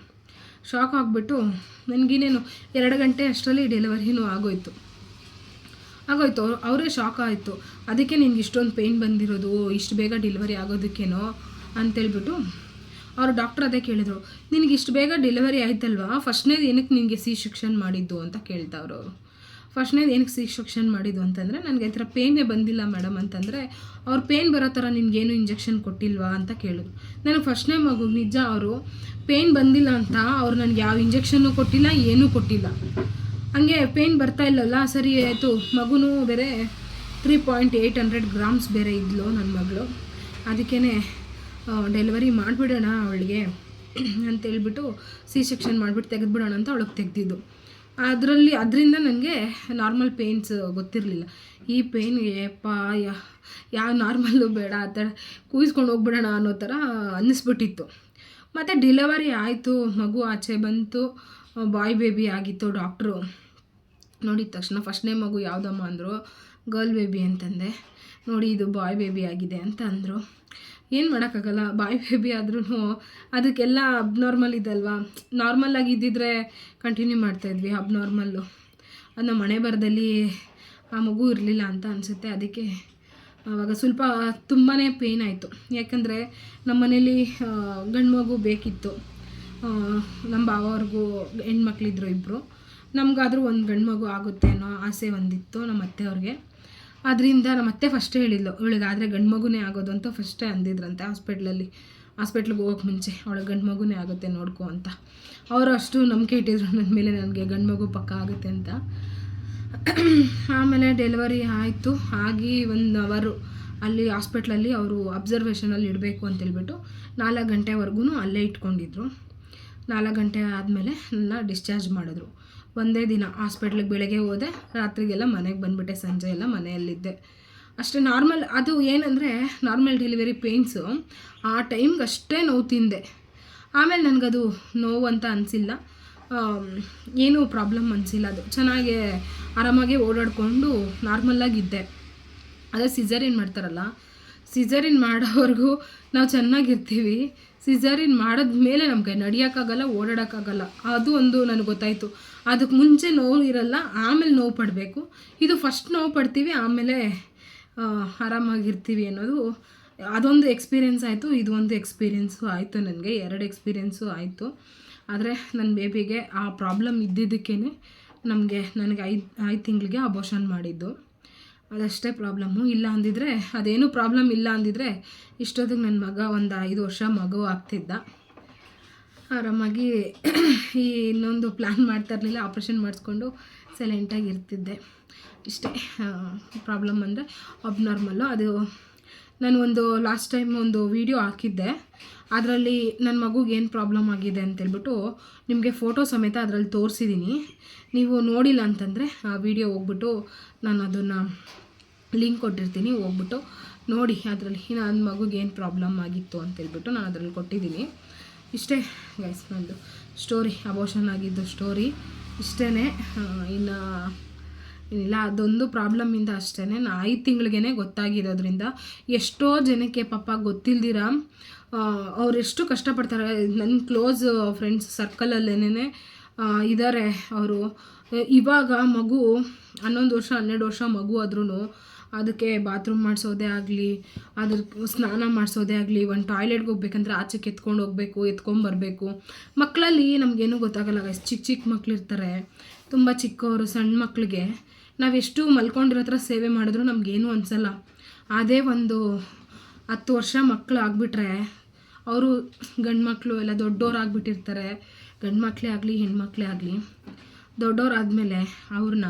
ಶಾಕ್ ಆಗಿಬಿಟ್ಟು ನನಗಿನ್ನೇನು ಎರಡು ಗಂಟೆ ಅಷ್ಟರಲ್ಲಿ ಡೆಲಿವರಿನೂ ಆಗೋಯ್ತು. ಆಗೋಯ್ತು, ಅವ್ರು ಶಾಕ್ ಆಯಿತು. ಅದಕ್ಕೆ ನಿನ್ಗೆ ಇಷ್ಟೊಂದು ಪೇಯ್ನ್ ಬಂದಿರೋದು, ಇಷ್ಟು ಬೇಗ ಡೆಲಿವರಿ ಆಗೋದಕ್ಕೇನೋ. ಅಂತೇಳ್ಬಿಟ್ಟು ಅವರು ಡಾಕ್ಟ್ರ್ ಅದೇ ಕೇಳಿದ್ರು, ನಿನಗೆ ಇಷ್ಟು ಬೇಗ ಡೆಲಿವರಿ ಆಯ್ತಲ್ವಾ? ಫಸ್ಟ್ನೇದು ಏನಕ್ಕೆ ನಿನಗೆ ಸಿ ಶಿಕ್ಷನ್ ಮಾಡಿದ್ದು? ಅಂತ ಕೇಳ್ತಾವ್ರು ಅವರು. ಫಸ್ಟ್ನೇದು ಏನಕ್ಕೆ ಸಿ ಶಿಕ್ಷನ್ ಮಾಡಿದ್ದು ಅಂತಂದರೆ, ನನಗೆ ಈ ಥರ ಪೇನೇ ಬಂದಿಲ್ಲ ಮೇಡಮ್ ಅಂತಂದರೆ, ಅವ್ರು ಪೇನ್ ಬರೋ ಥರ ನಿನಗೇನು ಇಂಜೆಕ್ಷನ್ ಕೊಟ್ಟಿಲ್ವಾ? ಅಂತ ಕೇಳಿದ್ರು. ನನಗೆ ಫಸ್ಟ್ನೇ ಮಗು, ನಿಜ ಅವರು, ಪೇನ್ ಬಂದಿಲ್ಲ ಅಂತ ಅವ್ರು ನನಗೆ ಯಾವ ಇಂಜೆಕ್ಷನ್ನು ಕೊಟ್ಟಿಲ್ಲ, ಏನೂ ಕೊಟ್ಟಿಲ್ಲ. ಹಂಗೆ ಪೇನ್ ಬರ್ತಾ ಇಲ್ಲಲ್ಲ, ಸರಿ ಆಯಿತು, ಮಗುನೂ ಬೇರೆ three point eight hundred grams ಬೇರೆ ಇದ್ಲು ನನ್ನ ಮಗಳು. ಅದಕ್ಕೇ ಡೆಲಿವರಿ ಮಾಡಿಬಿಡೋಣ ಅವಳಿಗೆ ಅಂತೇಳ್ಬಿಟ್ಟು ಸಿ ಸೆಕ್ಷನ್ ಮಾಡಿಬಿಟ್ಟು ತೆಗೆದುಬಿಡೋಣ ಅಂತ ಅವಳಿಗೆ ತೆಗೆದಿದ್ದು. ಅದರಲ್ಲಿ, ಅದರಿಂದ ನನಗೆ ನಾರ್ಮಲ್ ಪೇಯ್ನ್ಸ್ ಗೊತ್ತಿರಲಿಲ್ಲ. ಈ ಪೇಯ್ನ್ಗೆ ಏಪ್ಪ ಯಾವ ನಾರ್ಮಲ್ಲು ಬೇಡ, ಆ ಥರ ಕೂಯಿಸ್ಕೊಂಡು ಹೋಗ್ಬಿಡೋಣ ಅನ್ನೋ ಥರ ಅನ್ನಿಸ್ಬಿಟ್ಟಿತ್ತು. ಮತ್ತು ಡಿಲೆವರಿ ಆಯಿತು, ಮಗು ಆಚೆ ಬಂತು ಬಾಯ್ ಬೇಬಿ ಆಗಿತ್ತು ಡಾಕ್ಟ್ರು ನೋಡಿದ ತಕ್ಷಣ ಫಸ್ಟ್ನೇ ಮಗು ಯಾವುದಮ್ಮ ಅಂದರು ಗರ್ಲ್ ಬೇಬಿ ಅಂತಂದೆ. ನೋಡಿ, ಇದು ಬಾಯ್ ಬೇಬಿ ಆಗಿದೆ ಅಂತ ಅಂದರು. ಏನು ಮಾಡೋಕ್ಕಾಗಲ್ಲ? ಬಾಯ್ ಬೇಬಿ ಆದ್ರೂ ಅದಕ್ಕೆಲ್ಲ ಅಬ್ನಾರ್ಮಲ್ ಇದಲ್ವಾ? ನಾರ್ಮಲಾಗಿ ಇದ್ದಿದ್ರೆ ಕಂಟಿನ್ಯೂ ಮಾಡ್ತಾಯಿದ್ವಿ ಅಬ್ನಾರ್ಮಲ್ಲು ಅದು ನಮ್ಮ ಮನೆ ಬರದಲ್ಲಿ ಆ ಮಗು ಇರಲಿಲ್ಲ ಅಂತ ಅನಿಸುತ್ತೆ. ಅದಕ್ಕೆ ಆವಾಗ ಸ್ವಲ್ಪ ತುಂಬಾ ಪೇಯ್ನ್ ಆಯಿತು. ಯಾಕಂದರೆ ನಮ್ಮ ಮನೇಲಿ ಗಂಡು ಮಗು ಬೇಕಿತ್ತು. ನಮ್ಮ ಭಾವವ್ರಿಗೂ ಹೆಣ್ಮಕ್ಳಿದ್ರು ಇಬ್ಬರು ನಮಗಾದರೂ ಒಂದು ಗಂಡು ಮಗು ಆಗುತ್ತೆ ಅನ್ನೋ ಆಸೆ ಒಂದಿತ್ತು ನಮ್ಮ ಅತ್ತೆಯವ್ರಿಗೆ. ಅದರಿಂದ ನಮ್ಮ ಅತ್ತೆ ಫಸ್ಟೇ ಹೇಳಿದ್ಲು ಇವಳಿಗಾದರೆ ಗಂಡು ಮಗುನೇ ಆಗೋದು ಅಂತ ಫಸ್ಟೇ ಅಂದಿದ್ರಂತೆ ಹಾಸ್ಪಿಟ್ಲಲ್ಲಿ ಹಾಸ್ಪಿಟ್ಲಿಗೆ ಹೋಗೋಕೆ ಮುಂಚೆ, ಅವಳಿಗೆ ಗಂಡು ಮಗುನೇ ಆಗುತ್ತೆ ನೋಡ್ಕೊ ಅಂತ. ಅವರು ಅಷ್ಟು ನಂಬಿಕೆ ಇಟ್ಟಿದ್ರು ನನ್ನ ಮೇಲೆ, ನನಗೆ ಗಂಡು ಮಗು ಪಕ್ಕ ಆಗುತ್ತೆ ಅಂತ. ಆಮೇಲೆ ಡೆಲಿವರಿ ಆಯಿತು. ಆಗಿ ಒಂದು ಅವರು ಅಲ್ಲಿ ಹಾಸ್ಪಿಟ್ಲಲ್ಲಿ ಅವರು ಅಬ್ಸರ್ವೇಷನಲ್ಲಿ ಇಡಬೇಕು ಅಂತೇಳ್ಬಿಟ್ಟು ನಾಲ್ಕು ಗಂಟೆವರೆಗೂ ಅಲ್ಲೇ ಇಟ್ಕೊಂಡಿದ್ರು. ನಾಲ್ಕು ಗಂಟೆ ಆದಮೇಲೆ ನನ್ನ ಡಿಸ್ಚಾರ್ಜ್ ಮಾಡಿದ್ರು. ಒಂದೇ ದಿನ ಹಾಸ್ಪಿಟ್ಲಿಗೆ ಬೆಳಗ್ಗೆ ಹೋದೆ, ರಾತ್ರಿಗೆಲ್ಲ ಮನೆಗೆ ಬಂದುಬಿಟ್ಟೆ, ಸಂಜೆ ಎಲ್ಲ ಮನೆಯಲ್ಲಿದ್ದೆ. ಅಷ್ಟೇ ನಾರ್ಮಲ್ ಅದು ಏನಂದರೆ ನಾರ್ಮಲ್ ಡೆಲಿವರಿ ಪೇಯ್ನ್ಸು ಆ ಟೈಮ್ಗೆ ಅಷ್ಟೇ ನೋವು ತಿಂದೆ. ಆಮೇಲೆ ನನಗದು ನೋವು ಅಂತ ಅನಿಸಿಲ್ಲ. ಏನೂ ಪ್ರಾಬ್ಲಮ್ ಅನಿಸಿಲ್ಲ ಅದು. ಚೆನ್ನಾಗಿ ಆರಾಮಾಗಿ ಓಡಾಡಿಕೊಂಡು ನಾರ್ಮಲ್ಲಾಗಿದ್ದೆ ಅದೇ ಸಿಸರಿನ್ ಮಾಡ್ತಾರಲ್ಲ ಸಿಸರಿನ್ ಮಾಡೋವರೆಗೂ ನಾವು ಚೆನ್ನಾಗಿರ್ತೀವಿ ಸಿಸರಿನ್ ಮಾಡಿದ್ಮೇಲೆ ನಮಗೆ ನಡಿಯೋಕ್ಕಾಗಲ್ಲ, ಓಡಾಡೋಕ್ಕಾಗಲ್ಲ. ಅದು ಒಂದು ನನಗೆ ಗೊತ್ತಾಯಿತು. ಅದಕ್ಕೆ ಮುಂಚೆ ನೋವು ಇರಲ್ಲ, ಆಮೇಲೆ ನೋವು ಪಡಬೇಕು. ಇದು ಫಸ್ಟ್ ನೋವು ಪಡ್ತೀವಿ, ಆಮೇಲೆ ಆರಾಮಾಗಿರ್ತೀವಿ ಅನ್ನೋದು ಅದೊಂದು ಎಕ್ಸ್ಪೀರಿಯೆನ್ಸ್ ಆಯಿತು, ಇದು ಒಂದು ಎಕ್ಸ್ಪೀರಿಯೆನ್ಸು ಆಯಿತು ನನಗೆ, ಎರಡು ಎಕ್ಸ್ಪೀರಿಯೆನ್ಸು ಆಯಿತು. ಆದರೆ ನನ್ನ ಬೇಬಿಗೆ ಆ ಪ್ರಾಬ್ಲಮ್ ಇದ್ದಿದ್ದಕ್ಕೇ ನಮಗೆ, ನನಗೆ ಐದು ಐದು ತಿಂಗಳಿಗೆ ಅಬೋಷನ್ ಮಾಡಿದ್ದು. ಅದಷ್ಟೇ ಪ್ರಾಬ್ಲಮ್ಮು. ಇಲ್ಲ ಅಂದಿದ್ರೆ, ಅದೇನು ಪ್ರಾಬ್ಲಮ್ ಇಲ್ಲ ಅಂದಿದ್ರೆ, ಇಷ್ಟೊತ್ತಿಗೆ ನನ್ನ ಮಗ ಒಂದು ಐದು ವರ್ಷ ಮಗು ಆಗ್ತಿದ್ದ. ಆರಾಮಾಗಿ ಈ ಇನ್ನೊಂದು ಪ್ಲ್ಯಾನ್ ಮಾಡ್ತಾ ಇರಲಿಲ್ಲ ಆಪ್ರೇಷನ್ ಮಾಡಿಸ್ಕೊಂಡು ಸೈಲೆಂಟಾಗಿ ಇರ್ತಿದ್ದೆ. ಇಷ್ಟೇ ಪ್ರಾಬ್ಲಮ್ ಅಂದರೆ ಅಬ್ನಾರ್ಮಲ್ಲು ಅದು, ನಾನು ಒಂದು ಲಾಸ್ಟ್ ಟೈಮ್ ಒಂದು ವಿಡಿಯೋ ಹಾಕಿದ್ದೆ. ಅದರಲ್ಲಿ ನನ್ನ ಮಗುಗೆ ಏನು ಪ್ರಾಬ್ಲಮ್ ಆಗಿದೆ ಅಂತೇಳ್ಬಿಟ್ಟು ನಿಮಗೆ ಫೋಟೋ ಸಮೇತ ಅದರಲ್ಲಿ ತೋರಿಸಿದ್ದೀನಿ ನೀವು ನೋಡಿಲ್ಲ ಅಂತಂದರೆ ಆ ವಿಡಿಯೋ ಹೋಗ್ಬಿಟ್ಟು ನಾನು ಅದನ್ನು ಲಿಂಕ್ ಕೊಟ್ಟಿರ್ತೀನಿ, ಹೋಗ್ಬಿಟ್ಟು ನೋಡಿ ಅದರಲ್ಲಿ ನನ್ನ ಮಗುಗೆ ಏನು ಪ್ರಾಬ್ಲಮ್ ಆಗಿತ್ತು ಅಂತೇಳ್ಬಿಟ್ಟು ನಾನು ಅದರಲ್ಲಿ ಕೊಟ್ಟಿದ್ದೀನಿ ಇಷ್ಟೇ ಗೈಸ್ ನಂದು ಸ್ಟೋರಿ ಅಬೋಷನ್ ಆಗಿದ್ದು ಸ್ಟೋರಿ ಇಷ್ಟೇ ಇನ್ನು ಇಲ್ಲ, ಅದೊಂದು ಪ್ರಾಬ್ಲಮ್ಮಿಂದ ಅಷ್ಟೇ ಐದು ತಿಂಗಳಿಗೆ ಗೊತ್ತಾಗಿರೋದ್ರಿಂದ ಎಷ್ಟೋ ಜನಕ್ಕೆ ಪಾಪ ಗೊತ್ತಿಲ್ದಿರ ಅವರೆಷ್ಟು ಕಷ್ಟಪಡ್ತಾರೆ. ನನ್ನ ಕ್ಲೋಸ್ ಫ್ರೆಂಡ್ಸ್ ಸರ್ಕಲಲ್ಲೇನೇ ಇದ್ದಾರೆ ಅವರು. ಇವಾಗ ಮಗು, ಹನ್ನೊಂದು ವರ್ಷ, ಹನ್ನೆರಡು ವರ್ಷ ಮಗು ಆದ್ರೂ ಅದಕ್ಕೆ ಬಾತ್ರೂಮ್ ಮಾಡಿಸೋದೇ ಆಗಲಿ, ಅದ್ರ ಸ್ನಾನ ಮಾಡಿಸೋದೇ ಆಗಲಿ, ಒಂದು ಟಾಯ್ಲೆಟ್ಗೆ ಹೋಗ್ಬೇಕಂದ್ರೆ ಆಚೆಗೆ ಎತ್ಕೊಂಡು ಹೋಗ್ಬೇಕು ಎತ್ಕೊಂಬರ್ಬೇಕು ಮಕ್ಕಳಲ್ಲಿ ನಮಗೇನು ಗೊತ್ತಾಗಲ್ಲ ಚಿಕ್ಕ ಚಿಕ್ಕ ಮಕ್ಳಿರ್ತಾರೆ. ತುಂಬ ಚಿಕ್ಕವರು ಸಣ್ಣ ಮಕ್ಕಳಿಗೆ ನಾವೆಷ್ಟು ಮಲ್ಕೊಂಡಿರೋ ಹತ್ರ ಸೇವೆ ಮಾಡಿದ್ರು ನಮಗೇನು ಅನಿಸಲ್ಲ. ಅದೇ ಒಂದು ಹತ್ತು ವರ್ಷ ಮಕ್ಕಳು ಆಗಿಬಿಟ್ರೆ ಅವರು ಗಂಡು ಮಕ್ಕಳು ಎಲ್ಲ ದೊಡ್ಡವ್ರು ಆಗಿಬಿಟ್ಟಿರ್ತಾರೆ ಗಂಡು ಮಕ್ಕಳೇ ಆಗಲಿ, ಹೆಣ್ಮಕ್ಳೇ ಆಗಲಿ. ದೊಡ್ಡವರಾದಮೇಲೆ ಅವ್ರನ್ನ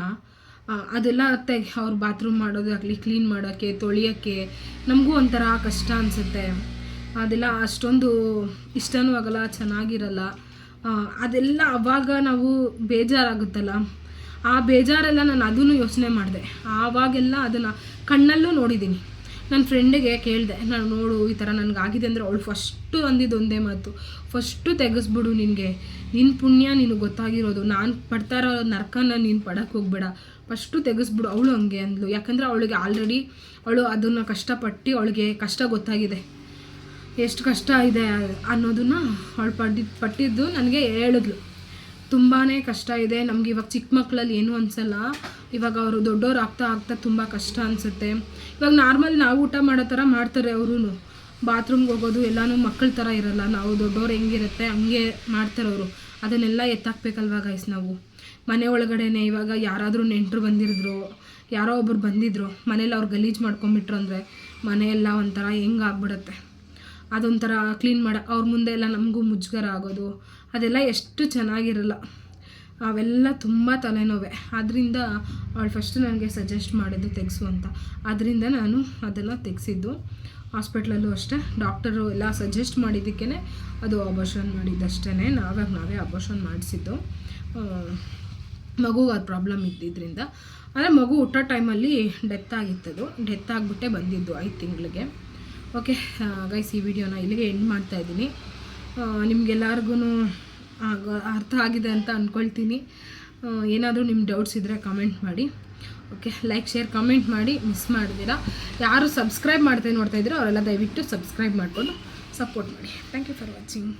ಅದೆಲ್ಲ ಅತ್ತೆ, ಅವ್ರು ಬಾತ್ರೂಮ್ ಮಾಡೋದಾಗಲಿ ಕ್ಲೀನ್ ಮಾಡೋಕ್ಕೆ ತೊಳಿಯೋಕ್ಕೆ ನಮಗೂ ಒಂಥರ ಕಷ್ಟ ಅನಿಸುತ್ತೆ. ಅದೆಲ್ಲ ಅಷ್ಟೊಂದು ಇಷ್ಟನೂ ಆಗಲ್ಲ, ಚೆನ್ನಾಗಿರಲ್ಲ. ಅದೆಲ್ಲ ಅವಾಗ ನಾವು ಬೇಜಾರಾಗುತ್ತಲ್ಲ. ಆ ಬೇಜಾರೆಲ್ಲ ನಾನು ಅದನ್ನು ಯೋಚನೆ ಮಾಡಿದೆ. ಆವಾಗೆಲ್ಲ ಅದನ್ನು ಕಣ್ಣಲ್ಲೂ ನೋಡಿದ್ದೀನಿ. ನನ್ನ ಫ್ರೆಂಡಿಗೆ ಕೇಳಿದೆ ನಾನು ನೋಡು, ಈ ಥರ ಆಗಿದೆ ಅಂದರೆ ಅವಳು ಫಸ್ಟು ಅಂದಿದ್ದು ಒಂದೇ ಮಾತು. ಫಸ್ಟು ತೆಗೆಸ್ಬಿಡು ನಿನಗೆ. ನಿನ್ನ ಪುಣ್ಯ ನಿನಗೆ ಗೊತ್ತಾಗಿರೋದು. ನಾನು ಪಡ್ತಾ ಇರೋ ನರ್ಕನ ನೀನು ಪಡಕ್ಕೆ ಹೋಗ್ಬೇಡ. ಫಸ್ಟು ತೆಗೆಸ್ಬಿಡು ಅವಳು ಹಂಗೆ ಅಂದ್ಲು. ಯಾಕಂದರೆ ಅವಳಿಗೆ ಆಲ್ರೆಡಿ ಅವಳು ಅದನ್ನು ಕಷ್ಟಪಟ್ಟು ಅವಳಿಗೆ ಕಷ್ಟ ಗೊತ್ತಾಗಿದೆ. ಎಷ್ಟು ಕಷ್ಟ ಇದೆ ಅನ್ನೋದನ್ನ ಅವಳು ಪಟ್ಟಿದ್ದು ಪಟ್ಟಿದ್ದು ನನಗೆ ಹೇಳಿದ್ಲು. ತುಂಬಾ ಕಷ್ಟ ಇದೆ. ನಮ್ಗೆ ಇವಾಗ ಚಿಕ್ಕ ಮಕ್ಕಳಲ್ಲಿ ಏನೂ ಅನಿಸಲ್ಲ. ಇವಾಗ ಅವರು ದೊಡ್ಡವ್ರು ಆಗ್ತಾ ಆಗ್ತಾ ತುಂಬ ಕಷ್ಟ ಅನಿಸುತ್ತೆ. ಇವಾಗ ನಾರ್ಮಲ್ ನಾವು ಊಟ ಮಾಡೋ ಥರ ಮಾಡ್ತಾರೆ ಅವರು ಬಾತ್ರೂಮ್ಗೆ ಹೋಗೋದು ಎಲ್ಲನೂ ಮಕ್ಕಳ ಥರ ಇರಲ್ಲ. ನಾವು ದೊಡ್ಡವ್ರು ಹೆಂಗಿರುತ್ತೆ ಹಂಗೆ ಮಾಡ್ತಾರೆ ಅವರು. ಅದನ್ನೆಲ್ಲ ಎತ್ತಾಕ್ಬೇಕಲ್ವ ಗೈಸ್ ನಾವು? ಮನೆ ಒಳಗಡೆನೆ ಇವಾಗ ಯಾರಾದರೂ ನೆಂಟರು ಬಂದಿರಿದ್ರು, ಯಾರೋ ಒಬ್ಬರು ಬಂದಿದ್ರು ಮನೇಲಿ ಅವ್ರು ಗಲೀಜು ಮಾಡ್ಕೊಂಬಿಟ್ರು ಅಂದರೆ ಮನೆಯೆಲ್ಲ ಒಂಥರ ಹೆಂಗ್ ಆಗ್ಬಿಡುತ್ತೆ ಅದೊಂಥರ ಕ್ಲೀನ್ ಮಾಡ, ಅವ್ರ ಮುಂದೆ ಎಲ್ಲ ನಮಗೂ ಮುಜುಗರ ಆಗೋದು, ಅದೆಲ್ಲ ಎಷ್ಟು ಚೆನ್ನಾಗಿರಲ್ಲ. ಅವೆಲ್ಲ ತುಂಬ ತಲೆನೋವೆ. ಆದ್ದರಿಂದ ಅವಳು ಫಸ್ಟ್ ನನಗೆ ಸಜೆಸ್ಟ್ ಮಾಡಿದ್ದು ತೆಗೆಸು ಅಂತ. ಅದರಿಂದ ನಾನು ಅದೆಲ್ಲ ತೆಗೆಸಿದ್ದು. ಹಾಸ್ಪಿಟ್ಲಲ್ಲೂ ಅಷ್ಟೇ ಡಾಕ್ಟರು ಎಲ್ಲ ಸಜೆಸ್ಟ್ ಮಾಡಿದ್ದಕ್ಕೇ ಅದು ಆಪರೇಷನ್ ಮಾಡಿದ್ದಷ್ಟೇ ನಾವಾಗ ನಾವೇ ಆಪರೇಷನ್ ಮಾಡಿಸಿದ್ದು. ಮಗುಗೆ ಅದು ಪ್ರಾಬ್ಲಮ್ ಇದ್ದಿದ್ದರಿಂದ ಅಂದರೆ ಮಗು ಹುಟ್ಟೋ ಟೈಮಲ್ಲಿ ಡೆತ್ ಆಗಿತ್ತದು. ಡೆತ್ ಆಗಿಬಿಟ್ಟೆ ಬಂದಿದ್ದು ಐದು ತಿಂಗಳಿಗೆ. ಓಕೆ ಗೈಸ್ ಈ ವಿಡಿಯೋನ ಇಲ್ಲಿಗೆ ಎಂಡ್ ಮಾಡ್ತಾ ಇದ್ದೀನಿ. ನಿಮ್ಗೆಲ್ಲರಿಗೂ ಅರ್ಥ ಆಗಿದೆ ಅಂತ ಅಂದ್ಕೊಳ್ತೀನಿ ಏನಾದರೂ ನಿಮ್ಮ ಡೌಟ್ಸ್ ಇದ್ದರೆ ಕಮೆಂಟ್ ಮಾಡಿ. ಓಕೆ ಲೈಕ್ ಶೇರ್ ಕಮೆಂಟ್ ಮಾಡಿ ಮಿಸ್ ಮಾಡಿದ್ದೀರಾ ಯಾರು ಸಬ್ಸ್ಕ್ರೈಬ್ ಮಾಡ್ತಾ ನೋಡ್ತಾ ಇದ್ದೀರೋ ಅವರೆಲ್ಲ ದಯವಿಟ್ಟು ಸಬ್ಸ್ಕ್ರೈಬ್ ಮಾಡಿಕೊಂಡು ಸಪೋರ್ಟ್ ಮಾಡಿ. Thank you for watching